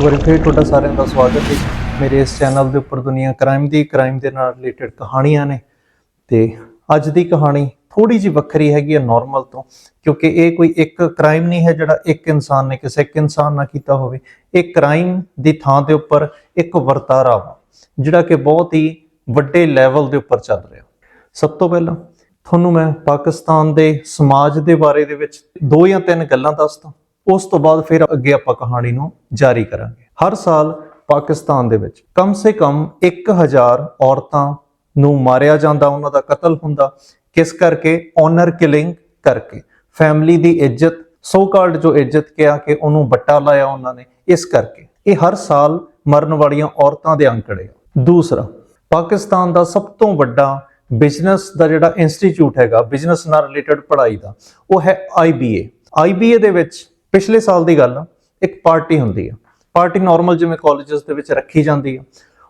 ਇੱਕ ਵਾਰੀ ਫਿਰ ਤੁਹਾਡਾ ਸਾਰਿਆਂ ਦਾ ਸਵਾਗਤ ਹੈ। ਮੇਰੇ ਇਸ ਚੈਨਲ ਦੇ ਉੱਪਰ ਦੁਨੀਆ ਕ੍ਰਾਈਮ ਦੀ ਕ੍ਰਾਈਮ ਦੇ ਨਾਲ ਰਿਲੇਟਡ ਕਹਾਣੀਆਂ ਨੇ। ਤੇ ਅੱਜ ਦੀ ਕਹਾਣੀ ਥੋੜੀ ਜਿਹੀ ਵੱਖਰੀ ਹੈਗੀ ਹੈ ਨਾਰਮਲ ਤੋਂ। ਕਿਉਂਕਿ ਇਹ ਕੋਈ ਇੱਕ ਕ੍ਰਾਈਮ ਨਹੀਂ ਹੈ ਜਿਹੜਾ ਇੱਕ ਇਨਸਾਨ ਨੇ ਕਿਸੇ ਇੱਕ ਇਨਸਾਨ ਨਾਲ ਕੀਤਾ ਹੋਵੇ। ਇਹ ਕ੍ਰਾਈਮ ਦੀ ਥਾਂ ਦੇ ਉੱਪਰ ਇੱਕ ਵਰਤਾਰਾ ਵਾ, ਜਿਹੜਾ ਕਿ ਬਹੁਤ ਹੀ ਵੱਡੇ ਲੈਵਲ ਦੇ ਉੱਪਰ ਚੱਲ ਰਿਹਾ। ਸਭ ਤੋਂ ਪਹਿਲਾਂ ਤੁਹਾਨੂੰ ਮੈਂ ਪਾਕਿਸਤਾਨ ਦੇ ਸਮਾਜ ਦੇ ਬਾਰੇ ਦੇ ਵਿੱਚ ਦੋ ਜਾਂ ਤਿੰਨ ਗੱਲਾਂ ਦੱਸਦਾ। ਉਸ ਤੋਂ ਬਾਅਦ ਫਿਰ ਅੱਗੇ ਆਪਾਂ ਕਹਾਣੀ ਨੂੰ ਜਾਰੀ ਕਰਾਂਗੇ। ਹਰ ਸਾਲ ਪਾਕਿਸਤਾਨ ਦੇ ਵਿੱਚ ਕਮ ਸੇ ਕਮ 1000 ਔਰਤਾਂ ਨੂੰ ਮਾਰਿਆ ਜਾਂਦਾ, ਉਹਨਾਂ ਦਾ ਕਤਲ ਹੁੰਦਾ। ਕਿਸ ਕਰਕੇ? ਓਨਰ ਕਿਲਿੰਗ ਕਰਕੇ। ਫੈਮਿਲੀ ਦੀ ਇੱਜ਼ਤ ਸੋ ਕਾਲਡ ਜੋ ਇੱਜ਼ਤ ਕਿਹਾ ਕਿ ਉਹਨੂੰ ਬੱਟਾ ਲਾਇਆ ਉਹਨਾਂ ਨੇ, ਇਸ ਕਰਕੇ। ਇਹ ਹਰ ਸਾਲ ਮਰਨ ਵਾਲੀਆਂ ਔਰਤਾਂ ਦੇ ਅੰਕੜੇ ਆ। ਦੂਸਰਾ, ਪਾਕਿਸਤਾਨ ਦਾ ਸਭ ਤੋਂ ਵੱਡਾ ਬਿਜ਼ਨਸ ਦਾ ਜਿਹੜਾ ਇੰਸਟੀਚਿਊਟ ਹੈਗਾ, ਬਿਜ਼ਨਸ ਨਾਲ ਰਿਲੇਟਡ ਪੜ੍ਹਾਈ ਦਾ, ਉਹ ਹੈ IBA IBA ਦੇ ਵਿੱਚ ਪਿਛਲੇ ਸਾਲ ਦੀ ਗੱਲ ਆ, ਇੱਕ ਪਾਰਟੀ ਹੁੰਦੀ ਆ। ਪਾਰਟੀ ਨਾਰਮਲ ਜਿਵੇਂ ਕਾਲਜਸ ਦੇ ਵਿੱਚ ਰੱਖੀ ਜਾਂਦੀ ਆ।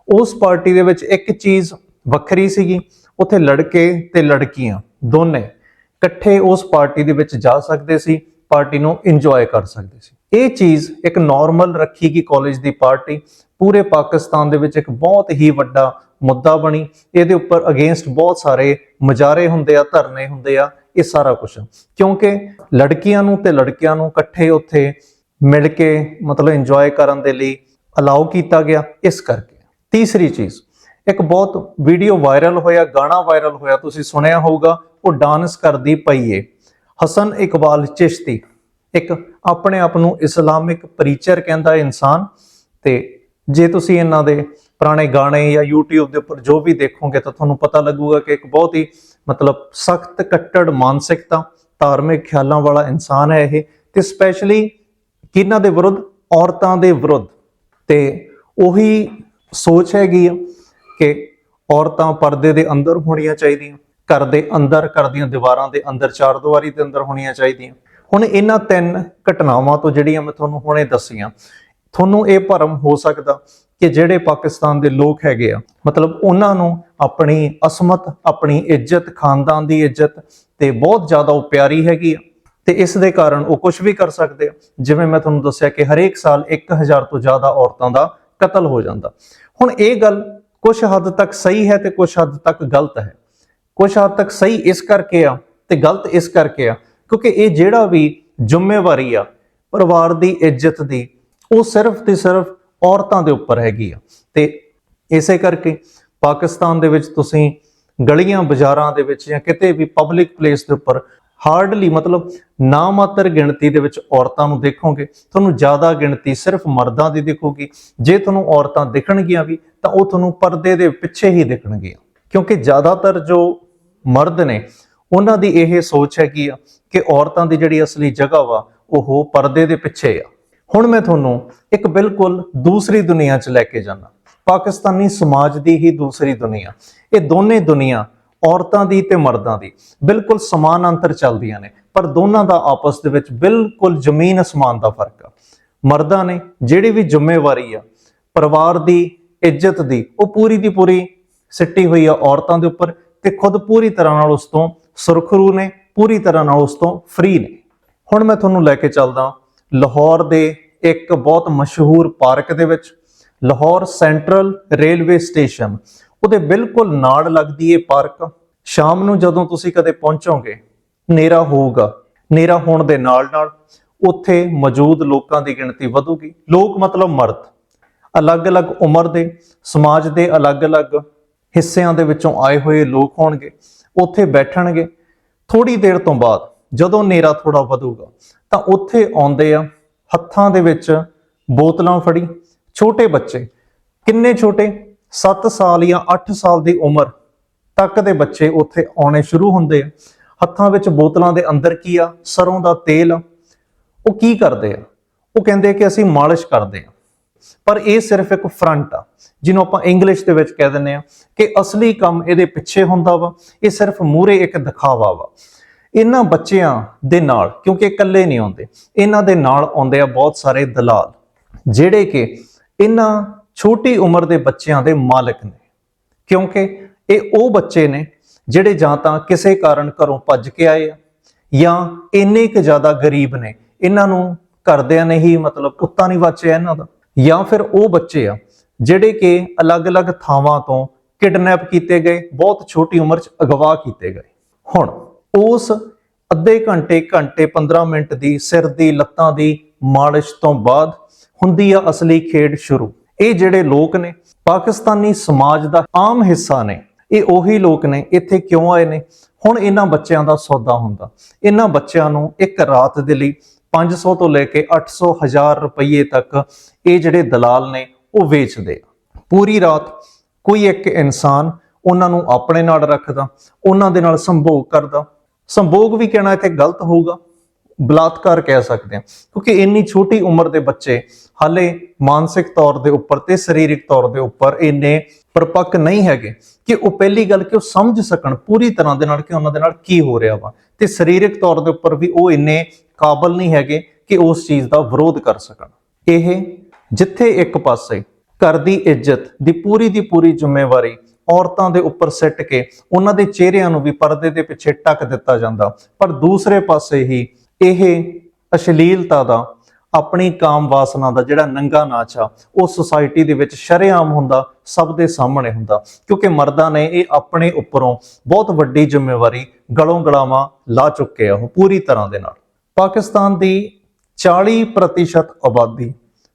ਉਸ ਪਾਰਟੀ ਦੇ ਵਿੱਚ ਇੱਕ ਚੀਜ਼ ਵੱਖਰੀ ਸੀਗੀ, ਉੱਥੇ ਲੜਕੇ ਤੇ ਲੜਕੀਆਂ ਦੋਨੇ ਇਕੱਠੇ ਉਸ ਪਾਰਟੀ ਦੇ ਵਿੱਚ ਜਾ ਸਕਦੇ ਸੀ, ਪਾਰਟੀ ਨੂੰ ਇੰਜੋਏ ਕਰ ਸਕਦੇ ਸੀ। ਇਹ ਚੀਜ਼ ਇੱਕ ਨਾਰਮਲ ਰੱਖੀ ਗਈ ਕਾਲਜ ਦੀ ਪਾਰਟੀ, ਪੂਰੇ ਪਾਕਿਸਤਾਨ ਦੇ ਵਿੱਚ ਇੱਕ ਬਹੁਤ ਹੀ ਵੱਡਾ ਮੁੱਦਾ ਬਣੀ। ਇਹਦੇ ਉੱਪਰ ਅਗੇਂਸਟ ਬਹੁਤ ਸਾਰੇ ਮੁਜ਼ਾਹਰੇ ਹੁੰਦੇ ਆ, ਧਰਨੇ ਹੁੰਦੇ ਆ ਇਹ ਸਾਰਾ ਕੁਝ ਕਿਉਂਕਿ ਲੜਕੀਆਂ ਨੂੰ ਤੇ ਲੜਕਿਆਂ ਨੂੰ ਇਕੱਠੇ ਉੱਥੇ ਮਿਲ ਕੇ ਮਤਲਬ ਇੰਜੋਏ ਕਰਨ ਦੇ ਲਈ ਅਲਾਉ ਕੀਤਾ ਗਿਆ, ਇਸ ਕਰਕੇ। ਤੀਸਰੀ ਚੀਜ਼, ਇੱਕ ਬਹੁਤ ਵੀਡੀਓ ਵਾਇਰਲ ਹੋਇਆ, ਗਾਣਾ ਵਾਇਰਲ ਹੋਇਆ, ਤੁਸੀਂ ਸੁਣਿਆ ਹੋਊਗਾ, ਉਹ ਡਾਂਸ ਕਰਦੀ ਪਈ ਏ। ਹਸਨ ਇਕਬਾਲ ਚਿਸ਼ਤੀ, ਇੱਕ ਆਪਣੇ ਆਪ ਨੂੰ ਇਸਲਾਮਿਕ ਪ੍ਰੀਚਰ ਕਹਿੰਦਾ ਇਨਸਾਨ। ਤੇ ਜੇ ਤੁਸੀਂ ਇਹਨਾਂ ਦੇ ਪੁਰਾਣੇ ਗਾਣੇ ਜਾਂ YouTube ਦੇ ਉੱਪਰ ਜੋ ਵੀ ਦੇਖੋਗੇ ਤਾਂ ਤੁਹਾਨੂੰ ਪਤਾ ਲੱਗੂਗਾ ਕਿ ਇੱਕ ਬਹੁਤ ਹੀ ਮਤਲਬ ਸਖਤ ਕੱਟੜ ਮਾਨਸਿਕਤਾ, ਧਾਰਮਿਕ ਖਿਆਲਾਂ ਵਾਲਾ ਇਨਸਾਨ ਹੈ ਇਹ ਤੇ ਸਪੈਸ਼ਲੀ ਕਿਹਨਾਂ ਦੇ ਵਿਰੁੱਧ? ਔਰਤਾਂ ਦੇ ਵਿਰੁੱਧ। ਤੇ ਉਹੀ ਸੋਚ ਹੈਗੀ ਆ ਕਿ ਔਰਤਾਂ ਪਰਦੇ ਦੇ ਅੰਦਰ ਹੋਣੀਆਂ ਚਾਹੀਦੀਆਂ, ਘਰ ਦੇ ਅੰਦਰ, ਘਰ ਦੀਆਂ ਦੀਵਾਰਾਂ ਦੇ ਅੰਦਰ, ਚਾਰ ਦੀਵਾਰੀ ਦੇ ਅੰਦਰ ਹੋਣੀਆਂ ਚਾਹੀਦੀਆਂ। ਹੁਣ ਇਹਨਾਂ ਤਿੰਨ ਘਟਨਾਵਾਂ ਤੋਂ ਜਿਹੜੀਆਂ ਮੈਂ ਤੁਹਾਨੂੰ ਹੁਣੇ ਦੱਸੀਆਂ, ਤੁਹਾਨੂੰ ਇਹ ਭਰਮ ਹੋ ਸਕਦਾ ਕਿ ਜਿਹੜੇ ਪਾਕਿਸਤਾਨ ਦੇ ਲੋਕ ਹੈਗੇ ਆ, ਮਤਲਬ ਉਹਨਾਂ ਨੂੰ ਆਪਣੀ ਅਸਮਤ, ਆਪਣੀ ਇੱਜ਼ਤ, ਖਾਨਦਾਨ ਦੀ ਇੱਜ਼ਤ ਤੇ ਬਹੁਤ ਜ਼ਿਆਦਾ ਉਹ ਪਿਆਰੀ ਹੈਗੀ ਆ। ਤੇ ਇਸ ਦੇ ਕਾਰਨ ਉਹ ਕੁਝ ਵੀ ਕਰ ਸਕਦੇ ਆ। ਜਿਵੇਂ ਮੈਂ ਤੁਹਾਨੂੰ ਦੱਸਿਆ ਕਿ ਹਰੇਕ ਸਾਲ 1000 ਤੋਂ ਜ਼ਿਆਦਾ ਔਰਤਾਂ ਦਾ ਕਤਲ ਹੋ ਜਾਂਦਾ। ਹੁਣ ਇਹ ਗੱਲ ਕੁਝ ਹੱਦ ਤੱਕ ਸਹੀ ਹੈ ਤੇ ਕੁਝ ਹੱਦ ਤੱਕ ਗਲਤ ਹੈ। ਕੁਝ ਹੱਦ ਤੱਕ ਸਹੀ ਇਸ ਕਰਕੇ ਆ ਤੇ ਗਲਤ ਇਸ ਕਰਕੇ ਆ, ਕਿਉਂਕਿ ਇਹ ਜਿਹੜਾ ਵੀ ਜ਼ਿੰਮੇਵਾਰੀ ਆ, ਪਰਿਵਾਰ ਦੀ ਇੱਜ਼ਤ ਦੀ, ਉਹ ਸਿਰਫ ਤੇ ਸਿਰਫ ਔਰਤਾਂ ਦੇ ਉੱਪਰ ਹੈਗੀ ਆ। ਤੇ ਇਸੇ ਕਰਕੇ ਪਾਕਿਸਤਾਨ ਦੇ ਵਿੱਚ ਤੁਸੀਂ ਗਲੀਆਂ ਬਾਜ਼ਾਰਾਂ ਦੇ ਵਿੱਚ ਜਾਂ ਕਿਤੇ ਵੀ ਪਬਲਿਕ ਪਲੇਸ ਦੇ ਉੱਪਰ ਹਾਰਡਲੀ ਮਤਲਬ ਨਾਮਾਤਰ ਗਿਣਤੀ ਦੇ ਵਿੱਚ ਔਰਤਾਂ ਨੂੰ ਦੇਖੋਗੇ, ਤੁਹਾਨੂੰ ਜ਼ਿਆਦਾ ਗਿਣਤੀ ਸਿਰਫ ਮਰਦਾਂ ਦੀ ਦਿਖੂਗੀ। ਜੇ ਤੁਹਾਨੂੰ ਔਰਤਾਂ ਦਿਖਣਗੀਆਂ ਵੀ, ਤਾਂ ਉਹ ਤੁਹਾਨੂੰ ਪਰਦੇ ਦੇ ਪਿੱਛੇ ਹੀ ਦਿਖਣਗੀਆਂ। ਕਿਉਂਕਿ ਜ਼ਿਆਦਾਤਰ ਜੋ ਮਰਦ ਨੇ, ਉਹਨਾਂ ਦੀ ਇਹ ਸੋਚ ਹੈਗੀ ਆ ਕਿ ਔਰਤਾਂ ਦੀ ਜਿਹੜੀ ਅਸਲੀ ਜਗ੍ਹਾ ਵਾ, ਉਹ ਪਰਦੇ ਦੇ ਪਿੱਛੇ ਆ। ਹੁਣ ਮੈਂ ਤੁਹਾਨੂੰ ਇੱਕ ਬਿਲਕੁਲ ਦੂਸਰੀ ਦੁਨੀਆ 'ਚ ਲੈ ਕੇ ਜਾਣਾ ਪਾਕਿਸਤਾਨੀ ਸਮਾਜ ਦੀ ਹੀ ਦੂਸਰੀ ਦੁਨੀਆ। ਇਹ ਦੋਨੇ ਦੁਨੀਆ ਔਰਤਾਂ ਦੀ ਤੇ ਮਰਦਾਂ ਦੀ ਬਿਲਕੁਲ ਸਮਾਨ ਅੰਤਰ ਚੱਲਦੀਆਂ ਨੇ, ਪਰ ਦੋਨਾਂ ਦਾ ਆਪਸ ਦੇ ਵਿੱਚ ਬਿਲਕੁਲ ਜ਼ਮੀਨ ਅਸਮਾਨ ਦਾ ਫ਼ਰਕ ਆ। ਮਰਦਾਂ ਨੇ ਜਿਹੜੀ ਵੀ ਜ਼ਿੰਮੇਵਾਰੀ ਆ, ਪਰਿਵਾਰ ਦੀ, ਇੱਜ਼ਤ ਦੀ, ਉਹ ਪੂਰੀ ਦੀ ਪੂਰੀ ਸਿੱਟੀ ਹੋਈ ਆ ਔਰਤਾਂ ਦੇ ਉੱਪਰ ਤੇ ਖੁਦ ਪੂਰੀ ਤਰ੍ਹਾਂ ਨਾਲ ਉਸ ਤੋਂ ਸੁਰਖਰੂ ਨੇ, ਪੂਰੀ ਤਰ੍ਹਾਂ ਨਾਲ ਉਸ ਤੋਂ ਫ੍ਰੀ ਨੇ। ਹੁਣ ਮੈਂ ਤੁਹਾਨੂੰ ਲੈ ਕੇ ਚੱਲਦਾ ਲਾਹੌਰ ਦੇ ਇੱਕ ਬਹੁਤ ਮਸ਼ਹੂਰ ਪਾਰਕ ਦੇ ਵਿੱਚ ਲਾਹੌਰ ਸੈਂਟਰਲ ਰੇਲਵੇ ਸਟੇਸ਼ਨ, ਉਹਦੇ ਬਿਲਕੁਲ ਨਾਲ ਲੱਗਦੀ ਇਹ ਪਾਰਕ। ਸ਼ਾਮ ਨੂੰ ਜਦੋਂ ਤੁਸੀਂ ਕਦੇ ਪਹੁੰਚੋਗੇ, ਹਨੇਰਾ ਹੋਊਗਾ। ਹਨੇਰਾ ਹੋਣ ਦੇ ਨਾਲ ਨਾਲ ਉੱਥੇ ਮੌਜੂਦ ਲੋਕਾਂ ਦੀ ਗਿਣਤੀ ਵਧੂਗੀ। ਲੋਕ ਮਤਲਬ ਮਰਦ। ਅਲੱਗ-ਅਲੱਗ ਉਮਰ ਦੇ, ਸਮਾਜ ਦੇ ਅਲੱਗ-ਅਲੱਗ ਹਿੱਸਿਆਂ ਦੇ ਵਿੱਚੋਂ ਆਏ ਹੋਏ ਲੋਕ ਹੋਣਗੇ। ਉੱਥੇ ਬੈਠਣਗੇ। ਥੋੜੀ ਦੇਰ ਤੋਂ ਬਾਅਦ ਜਦੋਂ ਹਨੇਰਾ ਥੋੜਾ ਵਧੂਗਾ, ਤਾਂ ਉੱਥੇ ਆਉਂਦੇ ਆ, ਹੱਥਾਂ ਦੇ ਵਿੱਚ ਬੋਤਲਾਂ ਫੜੀ। ਛੋਟੇ ਬੱਚੇ, ਕਿੰਨੇ ਛੋਟੇ? 7 ਸਾਲ ਜਾਂ 8 ਸਾਲ ਦੀ ਉਮਰ ਤੱਕ ਦੇ ਬੱਚੇ ਉੱਥੇ ਆਉਣੇ ਸ਼ੁਰੂ ਹੁੰਦੇ ਆ। ਹੱਥਾਂ ਵਿੱਚ ਬੋਤਲਾਂ ਦੇ ਅੰਦਰ ਕੀ ਆ? ਸਰੋਂ ਦਾ ਤੇਲ ਆ। ਉਹ ਕੀ ਕਰਦੇ ਆ? ਉਹ ਕਹਿੰਦੇ ਕਿ ਅਸੀਂ ਮਾਲਿਸ਼ ਕਰਦੇ ਆ। ਪਰ ਇਹ ਸਿਰਫ ਇੱਕ ਫਰੰਟ ਆ, ਜਿਹਨੂੰ ਆਪਾਂ ਇੰਗਲਿਸ਼ ਦੇ ਵਿੱਚ ਕਹਿ ਦਿੰਦੇ ਆ ਕਿ ਅਸਲੀ ਕੰਮ ਇਹਦੇ ਪਿੱਛੇ ਹੁੰਦਾ ਵਾ। ਇਹ ਸਿਰਫ ਮੂਰੇ ਇੱਕ ਦਿਖਾਵਾ ਵਾ। ਇਹਨਾਂ ਬੱਚਿਆਂ ਦੇ ਨਾਲ, ਕਿਉਂਕਿ ਇਕੱਲੇ ਨਹੀਂ ਆਉਂਦੇ, ਇਹਨਾਂ ਦੇ ਨਾਲ ਆਉਂਦੇ ਆ ਬਹੁਤ ਸਾਰੇ ਦਲਾਲ, ਜਿਹੜੇ ਕਿ ਇਹਨਾਂ ਛੋਟੀ ਉਮਰ ਦੇ ਬੱਚਿਆਂ ਦੇ ਮਾਲਕ ਨੇ। ਕਿਉਂਕਿ ਇਹ ਉਹ ਬੱਚੇ ਨੇ ਜਿਹੜੇ ਜਾਂ ਤਾਂ ਕਿਸੇ ਕਾਰਨ ਘਰੋਂ ਭੱਜ ਕੇ ਆਏ ਆ, ਜਾਂ ਇੰਨੇ ਕੁ ਜ਼ਿਆਦਾ ਗਰੀਬ ਨੇ, ਇਹਨਾਂ ਨੂੰ ਘਰਦਿਆਂ ਨੇ ਹੀ ਮਤਲਬ ਕੁੱਤਾ ਨਹੀਂ ਵਾਚਿਆ ਇਹਨਾਂ ਦਾ। ਜਾਂ ਫਿਰ ਉਹ ਬੱਚੇ ਆ, ਜਿਹੜੇ ਕਿ ਅਲੱਗ-ਅਲੱਗ ਥਾਵਾਂ ਤੋਂ ਕਿਡਨੈਪ ਕੀਤੇ ਗਏ, ਬਹੁਤ ਛੋਟੀ ਉਮਰ 'ਚ ਅਗਵਾ ਕੀਤੇ ਗਏ। ਹੁਣ ਉਸ ਅੱਧੇ ਘੰਟੇ ਘੰਟੇ 15 ਮਿੰਟ ਦੀ ਸਿਰ ਦੀ ਲੱਤਾਂ ਦੀ ਮਾਲਿਸ਼ ਤੋਂ ਬਾਅਦ ਹੁੰਦੀ ਆ ਅਸਲੀ ਖੇਡ ਸ਼ੁਰੂ। ਇਹ ਜਿਹੜੇ ਲੋਕ ਨੇ, ਪਾਕਿਸਤਾਨੀ ਸਮਾਜ ਦਾ ਆਮ ਹਿੱਸਾ ਨੇ, ਇਹ ਉਹੀ ਲੋਕ ਨੇ, ਇੱਥੇ ਕਿਉਂ ਆਏ ਨੇ? ਹੁਣ ਇਹਨਾਂ ਬੱਚਿਆਂ ਦਾ ਸੌਦਾ ਹੁੰਦਾ। ਇਹਨਾਂ ਬੱਚਿਆਂ ਨੂੰ ਇੱਕ ਰਾਤ ਦੇ ਲਈ 500 ਤੋਂ ਲੈ ਕੇ 800 ਹਜ਼ਾਰ ਰੁਪਏ ਤੱਕ ਇਹ ਜਿਹੜੇ ਦਲਾਲ ਨੇ, ਉਹ ਵੇਚਦੇ ਆ। ਪੂਰੀ ਰਾਤ ਕੋਈ ਇੱਕ ਇਨਸਾਨ ਉਹਨਾਂ ਨੂੰ ਆਪਣੇ ਨਾਲ ਰੱਖਦਾ, ਉਹਨਾਂ ਦੇ ਨਾਲ ਸੰਭੋਗ ਕਰਦਾ ਸੰਭੋਗ ਵੀ ਕਹਿਣਾ ਇੱਥੇ ਗਲਤ ਹੋਊਗਾ, ਬਲਾਤਕਾਰ ਕਹਿ ਸਕਦੇ ਹਾਂ, ਕਿਉਂਕਿ ਇੰਨੀ ਛੋਟੀ ਉਮਰ ਦੇ ਬੱਚੇ ਹਾਲੇ ਮਾਨਸਿਕ ਤੌਰ ਦੇ ਉੱਪਰ ਤੇ ਸਰੀਰਕ ਤੌਰ ਦੇ ਉੱਪਰ ਇੰਨੇ ਪਰਪੱਕ ਨਹੀਂ ਹੈਗੇ ਕਿ ਉਹ ਪਹਿਲੀ ਗੱਲ ਕਿ ਉਹ ਸਮਝ ਸਕਣ ਪੂਰੀ ਤਰ੍ਹਾਂ ਦੇ ਨਾਲ ਕਿ ਉਹਨਾਂ ਦੇ ਨਾਲ ਕੀ ਹੋ ਰਿਹਾ ਵਾ। ਤੇ ਸਰੀਰਕ ਤੌਰ ਦੇ ਉੱਪਰ ਵੀ ਉਹ ਇੰਨੇ ਕਾਬਲ ਨਹੀਂ ਹੈਗੇ ਕਿ ਉਸ ਚੀਜ਼ ਦਾ ਵਿਰੋਧ ਕਰ ਸਕਣ। ਇਹ ਜਿੱਥੇ ਇੱਕ ਪਾਸੇ ਘਰ ਦੀ ਇੱਜ਼ਤ ਦੀ ਪੂਰੀ ਦੀ ਪੂਰੀ ਜ਼ਿੰਮੇਵਾਰੀ ਔਰਤਾਂ ਦੇ ਉੱਪਰ ਸਿੱਟ ਕੇ ਉਹਨਾਂ ਦੇ ਚਿਹਰਿਆਂ ਨੂੰ ਵੀ ਪਰਦੇ ਦੇ ਪਿੱਛੇ ਟੱਕ ਦਿੱਤਾ ਜਾਂਦਾ। ਪਰ ਦੂਸਰੇ ਪਾਸੇ ਹੀ ਇਹ ਅਸ਼ਲੀਲਤਾ ਦਾ, ਆਪਣੀ ਕਾਮ ਵਾਸਨਾ ਦਾ ਜਿਹੜਾ ਨੰਗਾ ਨਾਚ ਆ, ਉਹ ਸੁਸਾਇਟੀ ਦੇ ਵਿੱਚ ਸ਼ਰੇਆਮ ਹੁੰਦਾ, ਸਭ ਦੇ ਸਾਹਮਣੇ ਹੁੰਦਾ। ਕਿਉਂਕਿ ਮਰਦਾਂ ਨੇ ਇਹ ਆਪਣੇ ਉੱਪਰੋਂ ਬਹੁਤ ਵੱਡੀ ਜ਼ਿੰਮੇਵਾਰੀ ਗਲੋਂ ਗਲਾਵਾਂ ਲਾ ਚੁੱਕੇ ਆ ਉਹ ਪੂਰੀ ਤਰ੍ਹਾਂ ਦੇ ਨਾਲ। ਪਾਕਿਸਤਾਨ ਦੀ 40% ਆਬਾਦੀ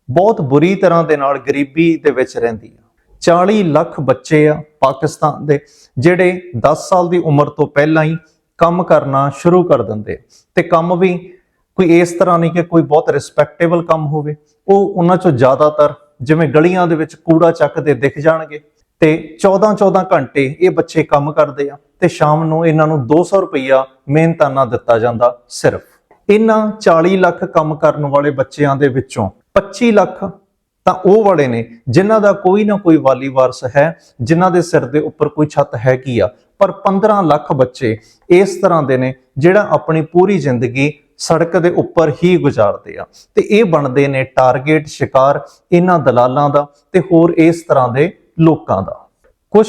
ਬਹੁਤ ਬੁਰੀ ਤਰ੍ਹਾਂ ਦੇ ਨਾਲ ਗਰੀਬੀ ਦੇ ਵਿੱਚ ਰਹਿੰਦੀ ਆ। 40 ਲੱਖ ਬੱਚੇ ਆ ਪਾਕਿਸਤਾਨ ਦੇ, ਜਿਹੜੇ 10 ਸਾਲ ਦੀ ਉਮਰ ਤੋਂ ਪਹਿਲਾਂ ਹੀ ਕੰਮ ਕਰਨਾ ਸ਼ੁਰੂ ਕਰ ਦਿੰਦੇ ਆ। ਤੇ ਕੰਮ ਵੀ ਕੋਈ ਇਸ ਤਰ੍ਹਾਂ ਨਹੀਂ ਕਿ ਕੋਈ ਬਹੁਤ ਰਿਸਪੈਕਟੇਬਲ ਕੰਮ ਹੋਵੇ। ਉਹ ਉਹਨਾਂ ਚੋਂ ਜ਼ਿਆਦਾਤਰ ਜਿਵੇਂ ਗਲੀਆਂ ਦੇ ਵਿੱਚ ਕੂੜਾ ਚੱਕਦੇ ਦਿਖ ਜਾਣਗੇ। ਤੇ 14-14 ਘੰਟੇ ਇਹ ਬੱਚੇ ਕੰਮ ਕਰਦੇ ਆ ਤੇ ਸ਼ਾਮ ਨੂੰ ਇਹਨਾਂ ਨੂੰ 200 ਰੁਪਈਆ ਮਿਹਨਤਾਨਾ ਦਿੱਤਾ ਜਾਂਦਾ ਸਿਰਫ। ਇਹਨਾਂ 40 ਲੱਖ ਕੰਮ ਕਰਨ ਵਾਲੇ ਬੱਚਿਆਂ ਦੇ ਵਿੱਚੋਂ 25 ਲੱਖ ਤਾਂ ਉਹ ਵਾਲੇ ਨੇ, ਜਿਨ੍ਹਾਂ ਦਾ ਕੋਈ ਨਾ ਕੋਈ ਵਾਲੀ ਵਾਰਸ ਹੈ, ਜਿਨ੍ਹਾਂ ਦੇ ਸਿਰ ਦੇ ਉੱਪਰ ਕੋਈ ਛੱਤ ਹੈਗੀ ਆ, ਪਰ 15 ਲੱਖ ਬੱਚੇ ਇਸ ਤਰ੍ਹਾਂ ਦੇ ਨੇ, ਜਿਹੜਾ ਆਪਣੀ ਪੂਰੀ ਜ਼ਿੰਦਗੀ ਸੜਕ ਦੇ ਉੱਪਰ ਹੀ ਗੁਜ਼ਾਰਦੇ ਆ। ਤੇ ਇਹ ਬਣਦੇ ਨੇ ਟਾਰਗੇਟ ਸ਼ਿਕਾਰ ਇਹਨਾਂ ਦਲਾਲਾਂ ਦਾ ਤੇ ਹੋਰ ਇਸ ਤਰ੍ਹਾਂ ਦੇ ਲੋਕਾਂ ਦਾ। ਕੁਝ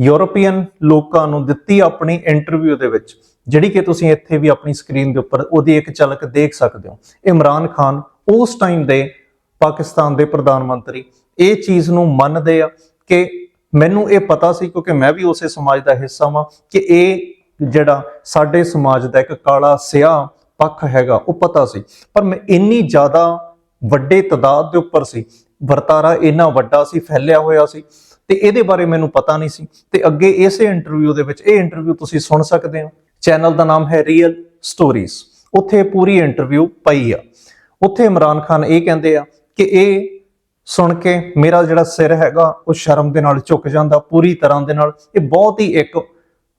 ਯੂਰੋਪੀਅਨ ਲੋਕਾਂ ਨੂੰ ਦਿੱਤੀ ਆਪਣੀ ਇੰਟਰਵਿਊ ਦੇ ਵਿੱਚ, ਜਿਹੜੀ ਕਿ ਤੁਸੀਂ ਇੱਥੇ ਵੀ ਆਪਣੀ ਸਕਰੀਨ ਦੇ ਉੱਪਰ ਉਹਦੀ ਇੱਕ ਝਲਕ ਦੇਖ ਸਕਦੇ ਹੋ। ਇਮਰਾਨ ਖਾਨ ਉਸ ਟਾਈਮ ਦੇ ਪਾਕਿਸਤਾਨ ਦੇ ਪ੍ਰਧਾਨ ਮੰਤਰੀ, ਇਹ ਚੀਜ਼ ਨੂੰ ਮੰਨਦੇ ਆ ਕਿ ਮੈਨੂੰ ਇਹ ਪਤਾ ਸੀ ਕਿਉਂਕਿ ਮੈਂ ਵੀ ਉਸੇ ਸਮਾਜ ਦਾ ਹਿੱਸਾ ਵਾਂ ਕਿ ਇਹ ਜਿਹੜਾ ਸਾਡੇ ਸਮਾਜ ਦਾ ਇੱਕ ਕਾਲਾ ਸਿਆਹ ਪੱਖ ਹੈਗਾ, ਉਹ ਪਤਾ ਸੀ। ਪਰ ਮੈਂ ਇੰਨੀ ਜ਼ਿਆਦਾ ਵੱਡੇ ਤਦਾਦ ਦੇ ਉੱਪਰ ਸੀ, ਵਰਤਾਰਾ ਇੰਨਾ ਵੱਡਾ ਸੀ, ਫੈਲਿਆ ਹੋਇਆ ਸੀ ਤੇ ਇਹਦੇ ਬਾਰੇ ਮੈਨੂੰ ਪਤਾ ਨਹੀਂ ਸੀ ਤੇ ਅੱਗੇ ਇਸੇ ਇੰਟਰਵਿਊ ਦੇ ਵਿੱਚ, ਇਹ ਇੰਟਰਵਿਊ ਤੁਸੀਂ ਸੁਣ ਸਕਦੇ ਹੋ। ਚੈਨਲ ਦਾ ਨਾਮ ਹੈ ਰੀਅਲ ਸਟੋਰੀਜ਼ ਉੱਥੇ ਪੂਰੀ ਇੰਟਰਵਿਊ ਪਈ ਆ। ਉੱਥੇ ਇਮਰਾਨ ਖਾਨ ਇਹ ਕਹਿੰਦੇ ਆ ਕਿ ਇਹ ਸੁਣ ਕੇ ਮੇਰਾ ਜਿਹੜਾ ਸਿਰ ਹੈਗਾ, ਉਹ ਸ਼ਰਮ ਦੇ ਨਾਲ ਝੁਕ ਜਾਂਦਾ, ਪੂਰੀ ਤਰ੍ਹਾਂ ਦੇ ਨਾਲ। ਇਹ ਬਹੁਤ ਹੀ ਇੱਕ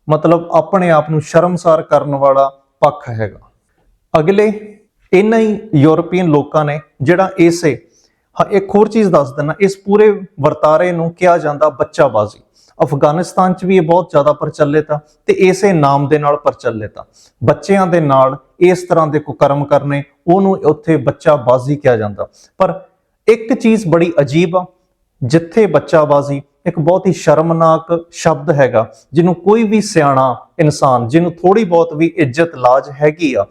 ਮਤਲਬ ਆਪਣੇ ਆਪ ਨੂੰ ਸ਼ਰਮਸਾਰ ਕਰਨ ਵਾਲਾ ਪੱਖ ਹੈਗਾ। ਅਗਲੇ ਇਹਨਾਂ ਹੀ ਯੂਰਪੀਅਨ ਲੋਕਾਂ ਨੇ ਜਿਹੜਾ ਇਸੇ, ਹਾਂ, ਇੱਕ ਹੋਰ ਚੀਜ਼ ਦੱਸ ਦਿੰਨਾ ਇਸ ਪੂਰੇ ਵਰਤਾਰੇ ਨੂੰ ਕਿਹਾ ਜਾਂਦਾ ਬੱਚਾਬਾਜ਼ੀ। ਅਫਗਾਨਿਸਤਾਨ 'ਚ ਵੀ ਇਹ ਬਹੁਤ ਜ਼ਿਆਦਾ ਪ੍ਰਚਲਿਤ ਆ ਤੇ ਇਸੇ ਨਾਮ ਦੇ ਨਾਲ ਪ੍ਰਚਲਿਤ ਆ। ਬੱਚਿਆਂ ਦੇ ਨਾਲ ਇਸ ਤਰ੍ਹਾਂ ਦੇ ਕੁਕਰਮ ਕਰਨੇ, ਉਹਨੂੰ ਉੱਥੇ ਬੱਚਾ ਬਾਜ਼ੀ ਕਿਹਾ ਜਾਂਦਾ। ਪਰ ਇੱਕ ਚੀਜ਼ ਬੜੀ ਅਜੀਬ ਆ, ਜਿੱਥੇ ਬੱਚਾ ਬਾਜ਼ੀ ਇੱਕ ਬਹੁਤ ਹੀ ਸ਼ਰਮਨਾਕ ਸ਼ਬਦ ਹੈਗਾ, ਜਿਹਨੂੰ ਕੋਈ ਵੀ ਸਿਆਣਾ ਇਨਸਾਨ, ਜਿਹਨੂੰ ਥੋੜੀ ਬਹੁਤ ਵੀ ਇੱਜ਼ਤ ਲਾਜ ਹੈਗੀ ਆ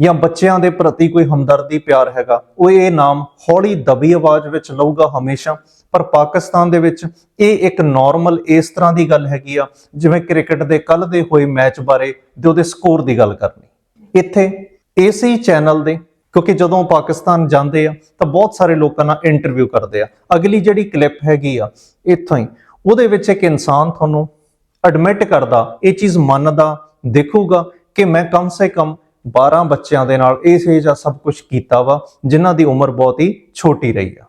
ਜਾਂ ਬੱਚਿਆਂ ਦੇ ਪ੍ਰਤੀ ਕੋਈ ਹਮਦਰਦੀ, ਪਿਆਰ ਹੈਗਾ, ਉਹ ਇਹ ਨਾਮ ਹੌਲੀ ਦਬੀ ਆਵਾਜ਼ ਵਿੱਚ ਲਊਗਾ ਹਮੇਸ਼ਾ। ਪਰ ਪਾਕਿਸਤਾਨ ਦੇ ਵਿੱਚ ਇਹ ਇੱਕ ਨਾਰਮਲ ਇਸ ਤਰ੍ਹਾਂ ਦੀ ਗੱਲ ਹੈਗੀ ਆ, ਜਿਵੇਂ ਕ੍ਰਿਕਟ ਦੇ ਕੱਲ ਦੇ ਹੋਏ ਮੈਚ ਬਾਰੇ ਤੇ ਉਹਦੇ ਸਕੋਰ ਦੀ ਗੱਲ ਕਰਨੀ। ਇੱਥੇ ਇਸੇ ਚੈਨਲ ਦੇ, ਕਿਉਂਕਿ ਜਦੋਂ ਪਾਕਿਸਤਾਨ ਜਾਂਦੇ ਆ, ਤਾਂ ਬਹੁਤ ਸਾਰੇ ਲੋਕਾਂ ਨਾਲ ਇੰਟਰਵਿਊ ਕਰਦੇ ਆ। ਅਗਲੀ ਜਿਹੜੀ ਕਲਿੱਪ ਹੈਗੀ ਆ, ਇੱਥੋਂ ਹੀ, ਉਹਦੇ ਵਿੱਚ ਇੱਕ ਇਨਸਾਨ ਤੁਹਾਨੂੰ ਐਡਮਿਟ ਕਰਦਾ, ਇਹ ਚੀਜ਼ ਮੰਨਦਾ, ਦੇਖੂਗਾ ਕਿ ਮੈਂ ਕਮ ਸੇ ਕਮ 12 ਬੱਚਿਆਂ ਦੇ ਨਾਲ ਇਸ ਏਜ ਸਭ ਕੁਝ ਕੀਤਾ ਵਾ, ਜਿਨ੍ਹਾਂ ਦੀ ਉਮਰ ਬਹੁਤ ਹੀ ਛੋਟੀ ਰਹੀ ਆ।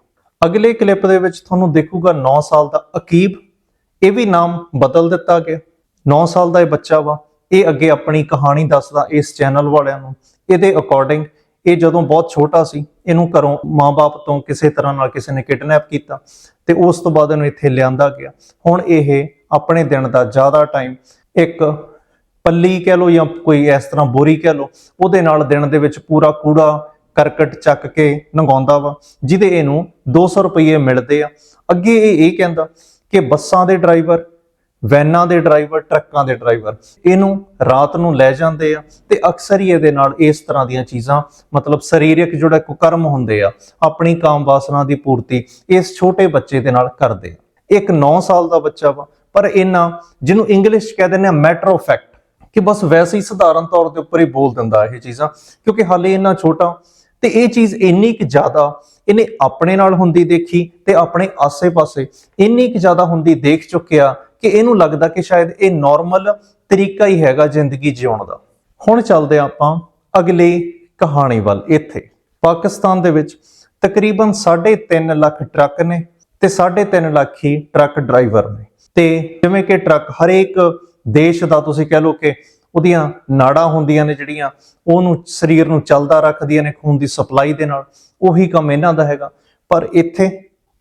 ਅਗਲੇ ਕਲਿੱਪ ਦੇ ਵਿੱਚ ਤੁਹਾਨੂੰ ਦੇਖੂਗਾ 9 ਸਾਲ ਦਾ ਅਕੀਬ, ਇਹ ਵੀ ਨਾਮ ਬਦਲ ਦਿੱਤਾ ਗਿਆ। 9 ਸਾਲ ਦਾ ਇਹ ਬੱਚਾ ਵਾ, ਇਹ ਅੱਗੇ ਆਪਣੀ ਕਹਾਣੀ ਦੱਸਦਾ ਇਸ ਚੈਨਲ ਵਾਲਿਆਂ ਨੂੰ। ਇਹਦੇ ਅਕੋਰਡਿੰਗ ਇਹ ਜਦੋਂ ਬਹੁਤ ਛੋਟਾ ਸੀ, ਇਹਨੂੰ ਘਰੋਂ ਮਾਪੇ ਤੋਂ ਕਿਸੇ ਤਰ੍ਹਾਂ ਨਾਲ ਕਿਸੇ ਨੇ ਕਿਡਨੈਪ ਕੀਤਾ ਤੇ ਉਸ ਤੋਂ ਬਾਅਦ ਇਹਨੂੰ ਇੱਥੇ ਲਿਆਂਦਾ ਗਿਆ। ਹੁਣ ਇਹ ਆਪਣੇ ਦਿਨ ਦਾ ਜ਼ਿਆਦਾ ਟਾਈਮ ਇੱਕ ਪੱਲੀ ਕਹਿ ਲਓ ਜਾਂ ਕੋਈ ਇਸ ਤਰ੍ਹਾਂ ਬੋਰੀ ਕਹਿ ਲਓ, ਉਹਦੇ ਨਾਲ ਦਿਨ ਦੇ ਵਿੱਚ ਪੂਰਾ ਕੂੜਾ, ਕਰਕਟ ਚੱਕ ਕੇ ਲੰਘਾਉਂਦਾ ਵਾ, ਜਿਹਦੇ ਇਹਨੂੰ 200 ਰੁਪਏ ਮਿਲਦੇ ਆ। ਅੱਗੇ ਇਹ ਇਹ ਕਹਿੰਦਾ ਕਿ ਬੱਸਾਂ ਦੇ ਡਰਾਈਵਰ, ਵੈਨਾਂ ਦੇ ਡਰਾਈਵਰ, ਟਰੱਕਾਂ ਦੇ ਡਰਾਈਵਰ, ਇਹਨੂੰ ਰਾਤ ਨੂੰ ਲੈ ਜਾਂਦੇ ਆ ਤੇ ਅਕਸਰ ਹੀ ਇਹਦੇ ਨਾਲ ਇਸ ਤਰ੍ਹਾਂ ਦੀਆਂ ਚੀਜ਼ਾਂ, ਮਤਲਬ ਸਰੀਰਕ ਜਿਹੜਾ ਕੁਕਰਮ ਹੁੰਦੇ ਆ, ਆਪਣੀ ਕਾਮ ਵਾਸਨਾ ਦੀ ਪੂਰਤੀ ਇਸ ਛੋਟੇ ਬੱਚੇ ਦੇ ਨਾਲ ਕਰਦੇ ਆ। ਇੱਕ 9 ਸਾਲ ਦਾ ਬੱਚਾ ਵਾ, ਪਰ ਇਹਨਾਂ ਜਿਹਨੂੰ ਇੰਗਲਿਸ਼ 'ਚ ਕਹਿ ਦਿੰਦੇ ਆ ਮੈਟਰ ਆਫ ਫੈਕਟ ਕਿ ਬਸ ਵੈਸੇ ਹੀ ਸਧਾਰਨ ਤੌਰ ਦੇ ਉੱਪਰ ਹੀ ਬੋਲ ਦਿੰਦਾ ਇਹ ਚੀਜ਼ਾਂ, ਕਿਉਂਕਿ ਹਾਲੇ ਇੰਨਾ ਛੋਟਾ, ਤੇ ਇਹ ਚੀਜ਼ ਇੰਨੀ ਕਿ ਜ਼ਿਆਦਾ ਇਹਨੇ ਆਪਣੇ ਨਾਲ ਹੁੰਦੀ ਦੇਖੀ ਤੇ ਆਪਣੇ ਆਸੇ-ਪਾਸੇ ਇੰਨੀ ਕਿ ਜ਼ਿਆਦਾ ਹੁੰਦੀ ਦੇਖ ਚੁੱਕਿਆ ਕਿ ਇਹਨੂੰ ਲੱਗਦਾ ਕਿ ਸ਼ਾਇਦ ਇਹ ਨਾਰਮਲ ਤਰੀਕਾ ਹੀ ਹੈਗਾ ਜ਼ਿੰਦਗੀ ਜਿਉਣ ਦਾ। ਹੁਣ ਚੱਲਦੇ ਹਾਂ ਆਪਾਂ ਅਗਲੇ ਕਹਾਣੀ ਵੱਲ ਇੱਥੇ। ਪਾਕਿਸਤਾਨ ਦੇ ਵਿੱਚ ਤਕਰੀਬਨ 3.5 ਲੱਖ ਟਰੱਕ ਨੇ ਤੇ 3.5 ਲੱਖ ਹੀ ਟਰੱਕ ਡਰਾਈਵਰ ਨੇ। ਤੇ ਜਿਵੇਂ ਕਿ ਟਰੱਕ ਹਰੇਕ ਦੇਸ਼ ਦਾ ਤੁਸੀਂ ਕਹਿ ਲਓ ਕਿ ਉਹਦੀਆਂ ਨਾੜਾਂ ਹੁੰਦੀਆਂ ਨੇ ਜਿਹੜੀਆਂ, ਉਹਨੂੰ ਸਰੀਰ ਨੂੰ ਚੱਲਦਾ ਰੱਖਦੀਆਂ ਨੇ ਖੂਨ ਦੀ ਸਪਲਾਈ ਦੇ ਨਾਲ, ਉਹੀ ਕੰਮ ਇਹਨਾਂ ਦਾ ਹੈਗਾ। ਪਰ ਇੱਥੇ